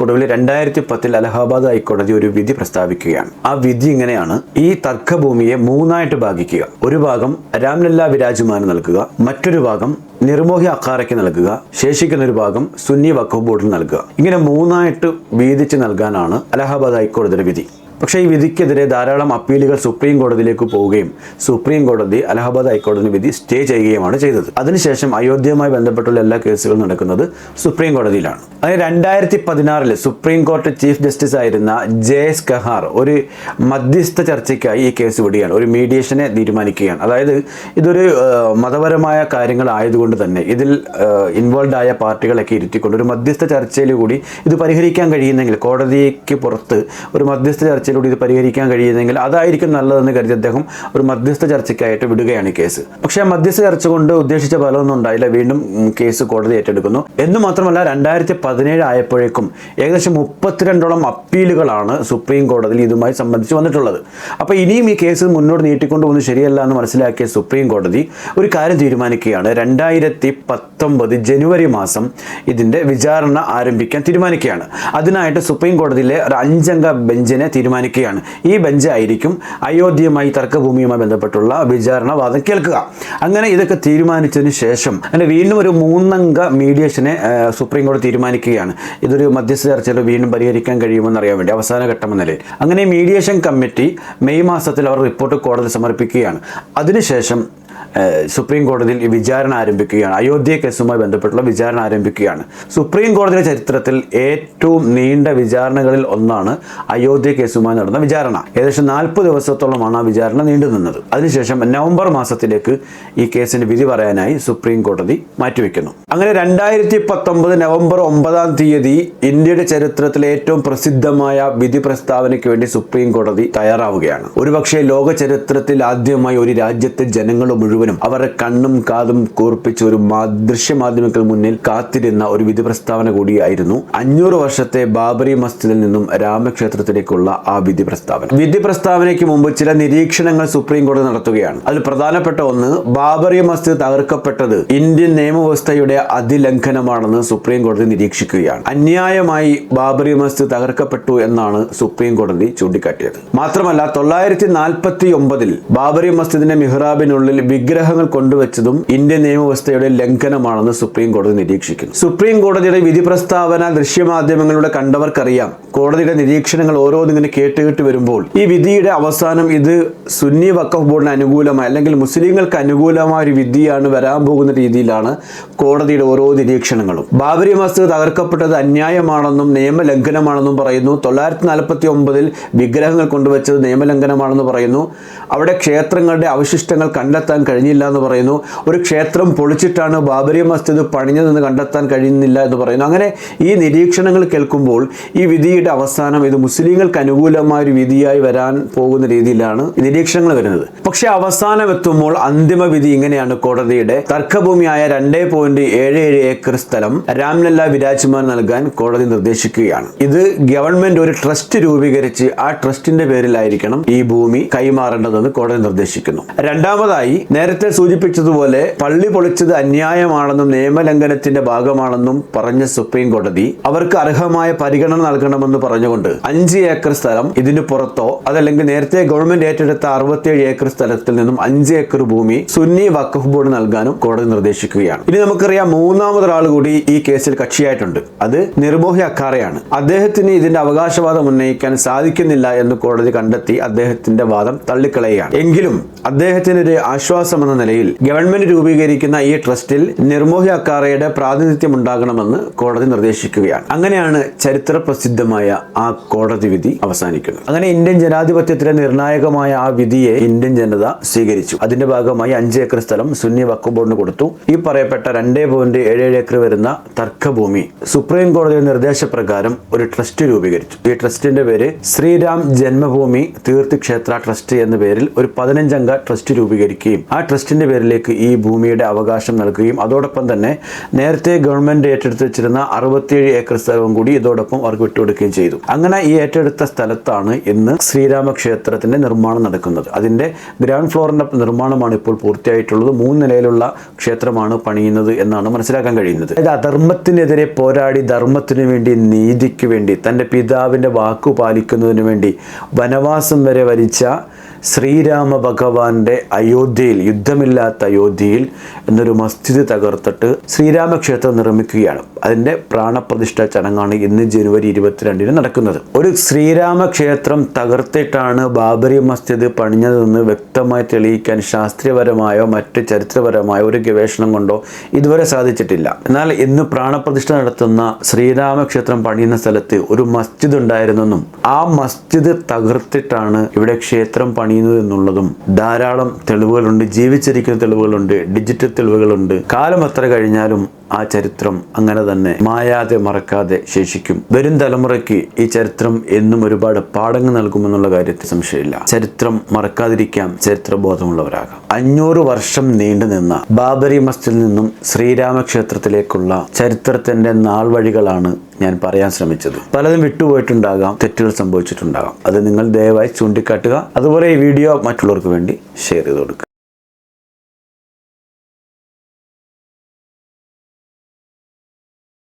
വാദങ്ങൾക്കൊടുവിൽ രണ്ടായിരത്തി പത്തിൽ അലഹാബാദ് ഹൈക്കോടതി ഒരു വിധി പ്രസ്താവിക്കുകയാണ്. ആ വിധി ഇങ്ങനെയാണ്. ഈ തർക്കഭൂമിയെ മൂന്നായിട്ട് ഭാഗിക്കുക. ഒരു ഭാഗം രാംലല്ല വിരാജുമാന് നൽകുക. മറ്റൊരു ഭാഗം നിർമോഹി അഖാറയ്ക്ക് നൽകുക. ശേഷിക്കുന്ന ഒരു ഭാഗം സുന്നി വഖഫ് ബോർഡിന് നൽകുക. ഇങ്ങനെ മൂന്നായിട്ട് വീതിച്ച് നൽകാനാണ് അലഹാബാദ് ഹൈക്കോടതിയുടെ വിധി. പക്ഷേ ഈ വിധിക്കെതിരെ ധാരാളം അപ്പീലുകൾ സുപ്രീം കോടതിയിലേക്ക് പോവുകയും സുപ്രീം കോടതി അലഹബാദ് ഹൈക്കോടതി വിധി സ്റ്റേ ചെയ്യുകയുമാണ് ചെയ്തത്. അതിനുശേഷം അയോധ്യയുമായി ബന്ധപ്പെട്ടുള്ള എല്ലാ കേസുകളും നടക്കുന്നത് സുപ്രീം കോടതിയിലാണ്. അതിന് രണ്ടായിരത്തി പതിനാറിൽ സുപ്രീം കോർട്ട് ചീഫ് ജസ്റ്റിസ് ആയിരുന്ന ജെ എസ് കഹാർ ഒരു മധ്യസ്ഥ ചർച്ചയ്ക്കായി ഈ കേസ് വിടുകയാണ്. ഒരു മീഡിയേഷനെ തീരുമാനിക്കുകയാണ്. അതായത് ഇതൊരു മതപരമായ കാര്യങ്ങൾ ആയതുകൊണ്ട് തന്നെ ഇതിൽ ഇൻവോൾവ് ആയ പാർട്ടികളൊക്കെ ഇരുത്തിക്കൊണ്ട് ഒരു മധ്യസ്ഥ ചർച്ചയിൽ കൂടി ഇത് പരിഹരിക്കാൻ കഴിയുന്നെങ്കിൽ കോടതിക്ക് പുറത്ത് ഒരു മധ്യസ്ഥ ചർച്ചയിലൂടെ ഇത് പരിഹരിക്കാൻ കഴിയുന്നെങ്കിൽ അതായിരിക്കും നല്ലതെന്ന് കരുതി അദ്ദേഹം ഒരു മധ്യസ്ഥ ചർച്ചയ്ക്കായിട്ട് വിടുകയാണ് കേസ്. പക്ഷേ ആ മധ്യസ്ഥ ചർച്ച കൊണ്ട് ഉദ്ദേശിച്ച ഫലമൊന്നും ഉണ്ടായില്ല. വീണ്ടും കേസ് കോടതി ഏറ്റെടുക്കുന്നു. എന്ന് മാത്രമല്ല രണ്ടായിരത്തി പതിനേഴ് ആയപ്പോഴേക്കും ഏകദേശം മുപ്പത്തിരണ്ടോളം അപ്പീലുകളാണ് സുപ്രീം കോടതിയിൽ ഇതുമായി സംബന്ധിച്ച് വന്നിട്ടുള്ളത്. അപ്പോൾ ഇനിയും ഈ കേസ് മുന്നോട്ട് നീട്ടിക്കൊണ്ടുപോകുന്നത് ശരിയല്ല എന്ന് മനസ്സിലാക്കിയ സുപ്രീം കോടതി ഒരു കാര്യം തീരുമാനിക്കുകയാണ്. രണ്ടായിരത്തി പത്തൊമ്പത് ജനുവരി മാസം ഇതിന്റെ വിചാരണ ആരംഭിക്കാൻ തീരുമാനിക്കുകയാണ്. അതിനായിട്ട് സുപ്രീം കോടതിയിലെ ഒരു അഞ്ചംഗ ബെഞ്ചിനെ തീരുമാനിക്കുകയാണ്. ഈ ബെഞ്ച് ആയിരിക്കും അയോധ്യയുമായി തർക്കഭൂമിയുമായി ബന്ധപ്പെട്ടുള്ള വിചാരണ വാദം കേൾക്കുക. അങ്ങനെ ഇതൊക്കെ തീരുമാനിച്ചതിന് ശേഷം അങ്ങനെ വീണ്ടും ഒരു മൂന്നംഗ മീഡിയേഷനെ സുപ്രീം കോടതി തീരുമാനിക്കുകയാണ്. ഇതൊരു മധ്യസ്ഥ ചർച്ചയിൽ വീണ്ടും പരിഹരിക്കാൻ കഴിയുമെന്ന് അറിയാൻ വേണ്ടി അവസാന ഘട്ടം എന്ന നിലയിൽ. അങ്ങനെ മീഡിയേഷൻ കമ്മിറ്റി മെയ് മാസത്തിൽ അവർ റിപ്പോർട്ട് കോടതി സമർപ്പിക്കുകയാണ്. അതിനുശേഷം സുപ്രീം കോടതിയിൽ വിചാരണ ആരംഭിക്കുകയാണ്. അയോധ്യ കേസുമായി ബന്ധപ്പെട്ടുള്ള വിചാരണ ആരംഭിക്കുകയാണ്. സുപ്രീം കോടതിയുടെ ചരിത്രത്തിൽ ഏറ്റവും നീണ്ട വിചാരണകളിൽ ഒന്നാണ് അയോധ്യ കേസുമായി നടന്ന വിചാരണ. ഏകദേശം നാൽപ്പത് ദിവസത്തോളമാണ് ആ വിചാരണ നീണ്ടു നിന്നത്. അതിനുശേഷം നവംബർ മാസത്തിലേക്ക് ഈ കേസിന് വിധി പറയാനായി സുപ്രീം കോടതി മാറ്റിവെക്കുന്നു. അങ്ങനെ രണ്ടായിരത്തി പത്തൊമ്പത് നവംബർ ഒമ്പതാം തീയതി ഇന്ത്യയുടെ ചരിത്രത്തിലെ ഏറ്റവും പ്രസിദ്ധമായ വിധി പ്രസ്താവനയ്ക്ക് വേണ്ടി സുപ്രീം കോടതി തയ്യാറാവുകയാണ്. ഒരുപക്ഷെ ലോക ചരിത്രത്തിൽ ആദ്യമായി ഒരു രാജ്യത്തെ ജനങ്ങൾ മുഴുവനും അവരുടെ കണ്ണും കാതും കൂർപ്പിച്ച ഒരു ദൃശ്യ മാധ്യമങ്ങൾ മുന്നിൽ കാത്തിരുന്ന ഒരു വിധി പ്രസ്താവന കൂടിയായിരുന്നു അഞ്ഞൂറ് വർഷത്തെ ബാബറി മസ്ജിദിൽ നിന്നും രാമക്ഷേത്രത്തിലേക്കുള്ള ആ വിധി പ്രസ്താവന. വിധി പ്രസ്താവനയ്ക്ക് മുമ്പ് ചില നിരീക്ഷണങ്ങൾ സുപ്രീം കോടതി നടത്തുകയാണ്. അതിൽ പ്രധാനപ്പെട്ട ഒന്ന് ബാബറി മസ്ജിദ് തകർക്കപ്പെട്ടത് ഇന്ത്യൻ നിയമവ്യവസ്ഥയുടെ അതിലംഘനമാണെന്ന് സുപ്രീം കോടതി നിരീക്ഷിക്കുകയാണ്. അന്യായമായി ബാബറി മസ്ജിദ് തകർക്കപ്പെട്ടു എന്നാണ് സുപ്രീം കോടതി ചൂണ്ടിക്കാട്ടിയത്. മാത്രമല്ല തൊള്ളായിരത്തി നാൽപ്പത്തി ഒമ്പതിൽ ബാബറി മസ്ജിദിന്റെ മിഹ്റാബിനുള്ളിൽ വിഗ്രഹം വിഗ്രഹങ്ങൾ കൊണ്ടുവച്ചതും ഇന്ത്യൻ നിയമവ്യവസ്ഥയുടെ ലംഘനമാണെന്ന് സുപ്രീം കോടതി നിരീക്ഷിക്കുന്നു. സുപ്രീം കോടതിയുടെ വിധി പ്രസ്താവന ദൃശ്യമാധ്യമങ്ങളിലൂടെ കണ്ടവർക്കറിയാം. കോടതിയുടെ നിരീക്ഷണങ്ങൾ ഇങ്ങനെ കേട്ട് കേട്ട് വരുമ്പോൾ ഈ വിധിയുടെ അവസാനം ഇത് സുന്നി വക്കഫ് ബോർഡിന് അനുകൂലമായ അല്ലെങ്കിൽ മുസ്ലിങ്ങൾക്ക് അനുകൂലമായ ഒരു വിധിയാണ് വരാൻ പോകുന്ന രീതിയിലാണ് കോടതിയുടെ ഓരോ നിരീക്ഷണങ്ങളും. ബാബരി മസ്ജിദ് തകർക്കപ്പെട്ടത് അന്യായമാണെന്നും നിയമലംഘനമാണെന്നും പറയുന്നു. തൊള്ളായിരത്തി നാൽപ്പത്തി ഒമ്പതിൽ വിഗ്രഹങ്ങൾ കൊണ്ടുവച്ചത് നിയമലംഘനമാണെന്ന് പറയുന്നു. അവിടെ ക്ഷേത്രങ്ങളുടെ അവശിഷ്ടങ്ങൾ കണ്ടെത്താൻ കഴിഞ്ഞില്ല എന്ന് പറയുന്നു. ഒരു ക്ഷേത്രം പൊളിച്ചിട്ടാണ് ബാബരി മസ്ജിദ് പണിഞ്ഞതെന്ന് കണ്ടെത്താൻ കഴിയുന്നില്ല എന്ന് പറയുന്നു. അങ്ങനെ ഈ നിരീക്ഷണങ്ങൾ കേൾക്കുമ്പോൾ ഈ വിധിയുടെ അവസാനം ഇത് മുസ്ലിങ്ങൾക്ക് അനുകൂലമായ ഒരു വിധിയായി വരാൻ പോകുന്ന രീതിയിലാണ് നിരീക്ഷണങ്ങൾ വരുന്നത്. പക്ഷേ അവസാനം എത്തുമ്പോൾ അന്തിമ വിധി ഇങ്ങനെയാണ് കോടതിയുടെ തർക്കഭൂമിയായ രണ്ടേ പോയിന്റ് ഏഴ് ഏഴ് ഏക്കർ സ്ഥലം രാംലല്ല വിരാജ്മാൻ നൽകാൻ കോടതി നിർദ്ദേശിക്കുകയാണ്. ഇത് ഗവൺമെന്റ് ഒരു ട്രസ്റ്റ് രൂപീകരിച്ച് ആ ട്രസ്റ്റിന്റെ പേരിലായിരിക്കണം ഈ ഭൂമി കൈമാറേണ്ടതെന്ന് കോടതി നിർദ്ദേശിക്കുന്നു. രണ്ടാമതായി നേരത്തെ സൂചിപ്പിച്ചതുപോലെ പള്ളി പൊളിച്ചത് അന്യായമാണെന്നും നിയമലംഘനത്തിന്റെ ഭാഗമാണെന്നും പറഞ്ഞ സുപ്രീം കോടതി അവർക്ക് അർഹമായ പരിഗണന നൽകണമെന്ന് പറഞ്ഞുകൊണ്ട് അഞ്ച് ഏക്കർ സ്ഥലം ഇതിന് പുറത്തോ അതല്ലെങ്കിൽ നേരത്തെ ഗവൺമെന്റ് ഏറ്റെടുത്ത അറുപത്തിയേഴ് ഏക്കർ സ്ഥലത്തിൽ നിന്നും അഞ്ച് ഏക്കർ ഭൂമി സുന്നി വഖഫ് ബോർഡ് നൽകാനും കോടതി നിർദ്ദേശിക്കുകയാണ്. ഇനി നമുക്കറിയാം മൂന്നാമതൊരാൾ കൂടി ഈ കേസിൽ കക്ഷിയായിട്ടുണ്ട്. അത് നിർമോഹി അക്കാറയാണ് അദ്ദേഹത്തിന് ഇതിന്റെ അവകാശവാദം ഉന്നയിക്കാൻ സാധിക്കുന്നില്ല എന്ന് കോടതി കണ്ടെത്തി അദ്ദേഹത്തിന്റെ വാദം തള്ളിക്കളയുകയാണ്. എങ്കിലും അദ്ദേഹത്തിന് ഒരു ആശ്വാസം എന്ന നിലയിൽ ഗവൺമെന്റ് രൂപീകരിക്കുന്ന ഈ ട്രസ്റ്റിൽ നിർമോഹി അക്കാറയുടെ പ്രാതിനിധ്യം ഉണ്ടാകണമെന്ന് കോടതി നിർദ്ദേശിക്കുകയാണ്. അങ്ങനെയാണ് ചരിത്ര ആ കോടതി വിധി അവസാനിക്കുന്നത് അങ്ങനെ ഇന്ത്യൻ ജനാധിപത്യത്തിലെ നിർണായകമായ ആ വിധിയെ ഇന്ത്യൻ ജനത സ്വീകരിച്ചു. അതിന്റെ ഭാഗമായി അഞ്ച് ഏക്കർ സ്ഥലം സുന്നി വഖഫ് ബോർഡിന് കൊടുത്തു. ഈ പറയപ്പെട്ട രണ്ടേ പോയിന്റ് ഏഴ് ഏഴ് ഏക്കർ വരുന്ന തർക്കഭൂമി സുപ്രീം കോടതിയുടെ നിർദ്ദേശപ്രകാരം ഒരു ട്രസ്റ്റ് രൂപീകരിച്ചു. ഈ ട്രസ്റ്റിന്റെ പേര് ശ്രീരാം ജന്മഭൂമി തീർത്ഥക്ഷേത്ര ട്രസ്റ്റ് എന്ന പേരിൽ ഒരു പതിനഞ്ചംഗ ട്രസ്റ്റ് രൂപീകരിക്കുകയും ആ ട്രസ്റ്റിന്റെ പേരിലേക്ക് ഈ ഭൂമിയുടെ അവകാശം നൽകുകയും അതോടൊപ്പം തന്നെ നേരത്തെ ഗവൺമെന്റ് ഏറ്റെടുത്ത് വെച്ചിരുന്ന അറുപത്തിയേഴ് ഏക്കർ സ്ഥലവും കൂടി ഇതോടൊപ്പം അവർക്ക് വിട്ടുകൊടുക്കുകയും ചെയ്തു. അങ്ങനെ ഈ ഏറ്റെടുത്ത സ്ഥലത്താണ് ഇന്ന് ശ്രീരാമക്ഷേത്രത്തിന്റെ നിർമ്മാണം നടക്കുന്നത്. അതിന്റെ ഗ്രൗണ്ട് ഫ്ലോറിന്റെ നിർമ്മാണമാണ് ഇപ്പോൾ പൂർത്തിയായിട്ടുള്ളത്. മൂന്ന് നിലയിലുള്ള ക്ഷേത്രമാണ് പണിയുന്നത് എന്നാണ് മനസ്സിലാക്കാൻ കഴിയുന്നത്. അതായത് അധർമ്മത്തിനെതിരെ പോരാടി ധർമ്മത്തിനു വേണ്ടി നീതിക്ക് വേണ്ടി തന്റെ പിതാവിന്റെ വാക്കു പാലിക്കുന്നതിനു വേണ്ടി വനവാസം വരെ വരിച്ച ശ്രീരാമ ഭഗവാന്റെ അയോധ്യയിൽ യുദ്ധമില്ലാത്ത അയോധ്യയിൽ എന്നൊരു മസ്ജിദ് തകർത്തിട്ട് ശ്രീരാമക്ഷേത്രം നിർമ്മിക്കുകയാണ്. അതിന്റെ പ്രാണപ്രതിഷ്ഠ ചടങ്ങാണ് ഇന്ന് ജനുവരി ഇരുപത്തിരണ്ടിന് നടക്കുന്നത്. ഒരു ശ്രീരാമക്ഷേത്രം തകർത്തിട്ടാണ് ബാബരി മസ്ജിദ് പണിഞ്ഞതെന്ന് വ്യക്തമായി തെളിയിക്കാൻ ശാസ്ത്രീയപരമായോ മറ്റ് ചരിത്രപരമായോ ഒരു ഗവേഷണം കൊണ്ടോ ഇതുവരെ സാധിച്ചിട്ടില്ല. എന്നാൽ ഇന്ന് പ്രാണപ്രതിഷ്ഠ നടത്തുന്ന ശ്രീരാമക്ഷേത്രം പണിയുന്ന സ്ഥലത്ത് ഒരു മസ്ജിദ് ഉണ്ടായിരുന്നെന്നും ആ മസ്ജിദ് തകർത്തിട്ടാണ് ഇവിടെ ക്ഷേത്രം പണിയുന്നത് എന്നുള്ളതും ധാരാളം തെളിവുകളുണ്ട് ജീവിച്ചിരിക്കുന്ന തെളിവുകളുണ്ട് ഡിജിറ്റൽ തെളിവുകളുണ്ട്. കാലം എത്ര കഴിഞ്ഞാലും ആ ചരിത്രം അങ്ങനെ തന്നെ മായാതെ മറക്കാതെ ശേഷിക്കും. വരും തലമുറയ്ക്ക് ഈ ചരിത്രം എന്നും ഒരുപാട് പാഠങ്ങൾ നൽകുമെന്നുള്ള കാര്യത്തിൽ സംശയമില്ല. ചരിത്രം മറക്കാതിരിക്കാം ചരിത്രബോധമുള്ളവരാകാം. അഞ്ഞൂറ് വർഷം നീണ്ടു നിന്ന ബാബരി മസ്ജിദിൽ നിന്നും ശ്രീരാമക്ഷേത്രത്തിലേക്കുള്ള ചരിത്രത്തിന്റെ നാൾ വഴികളാണ് ഞാൻ പറയാൻ ശ്രമിച്ചത്. പലതും വിട്ടുപോയിട്ടുണ്ടാകാം തെറ്റുകൾ സംഭവിച്ചിട്ടുണ്ടാകാം. അത് നിങ്ങൾ ദയവായി ചൂണ്ടിക്കാട്ടുക. അതുപോലെ ഈ വീഡിയോ മറ്റുള്ളവർക്ക് വേണ്ടി ഷെയർ ചെയ്ത് കൊടുക്കുക.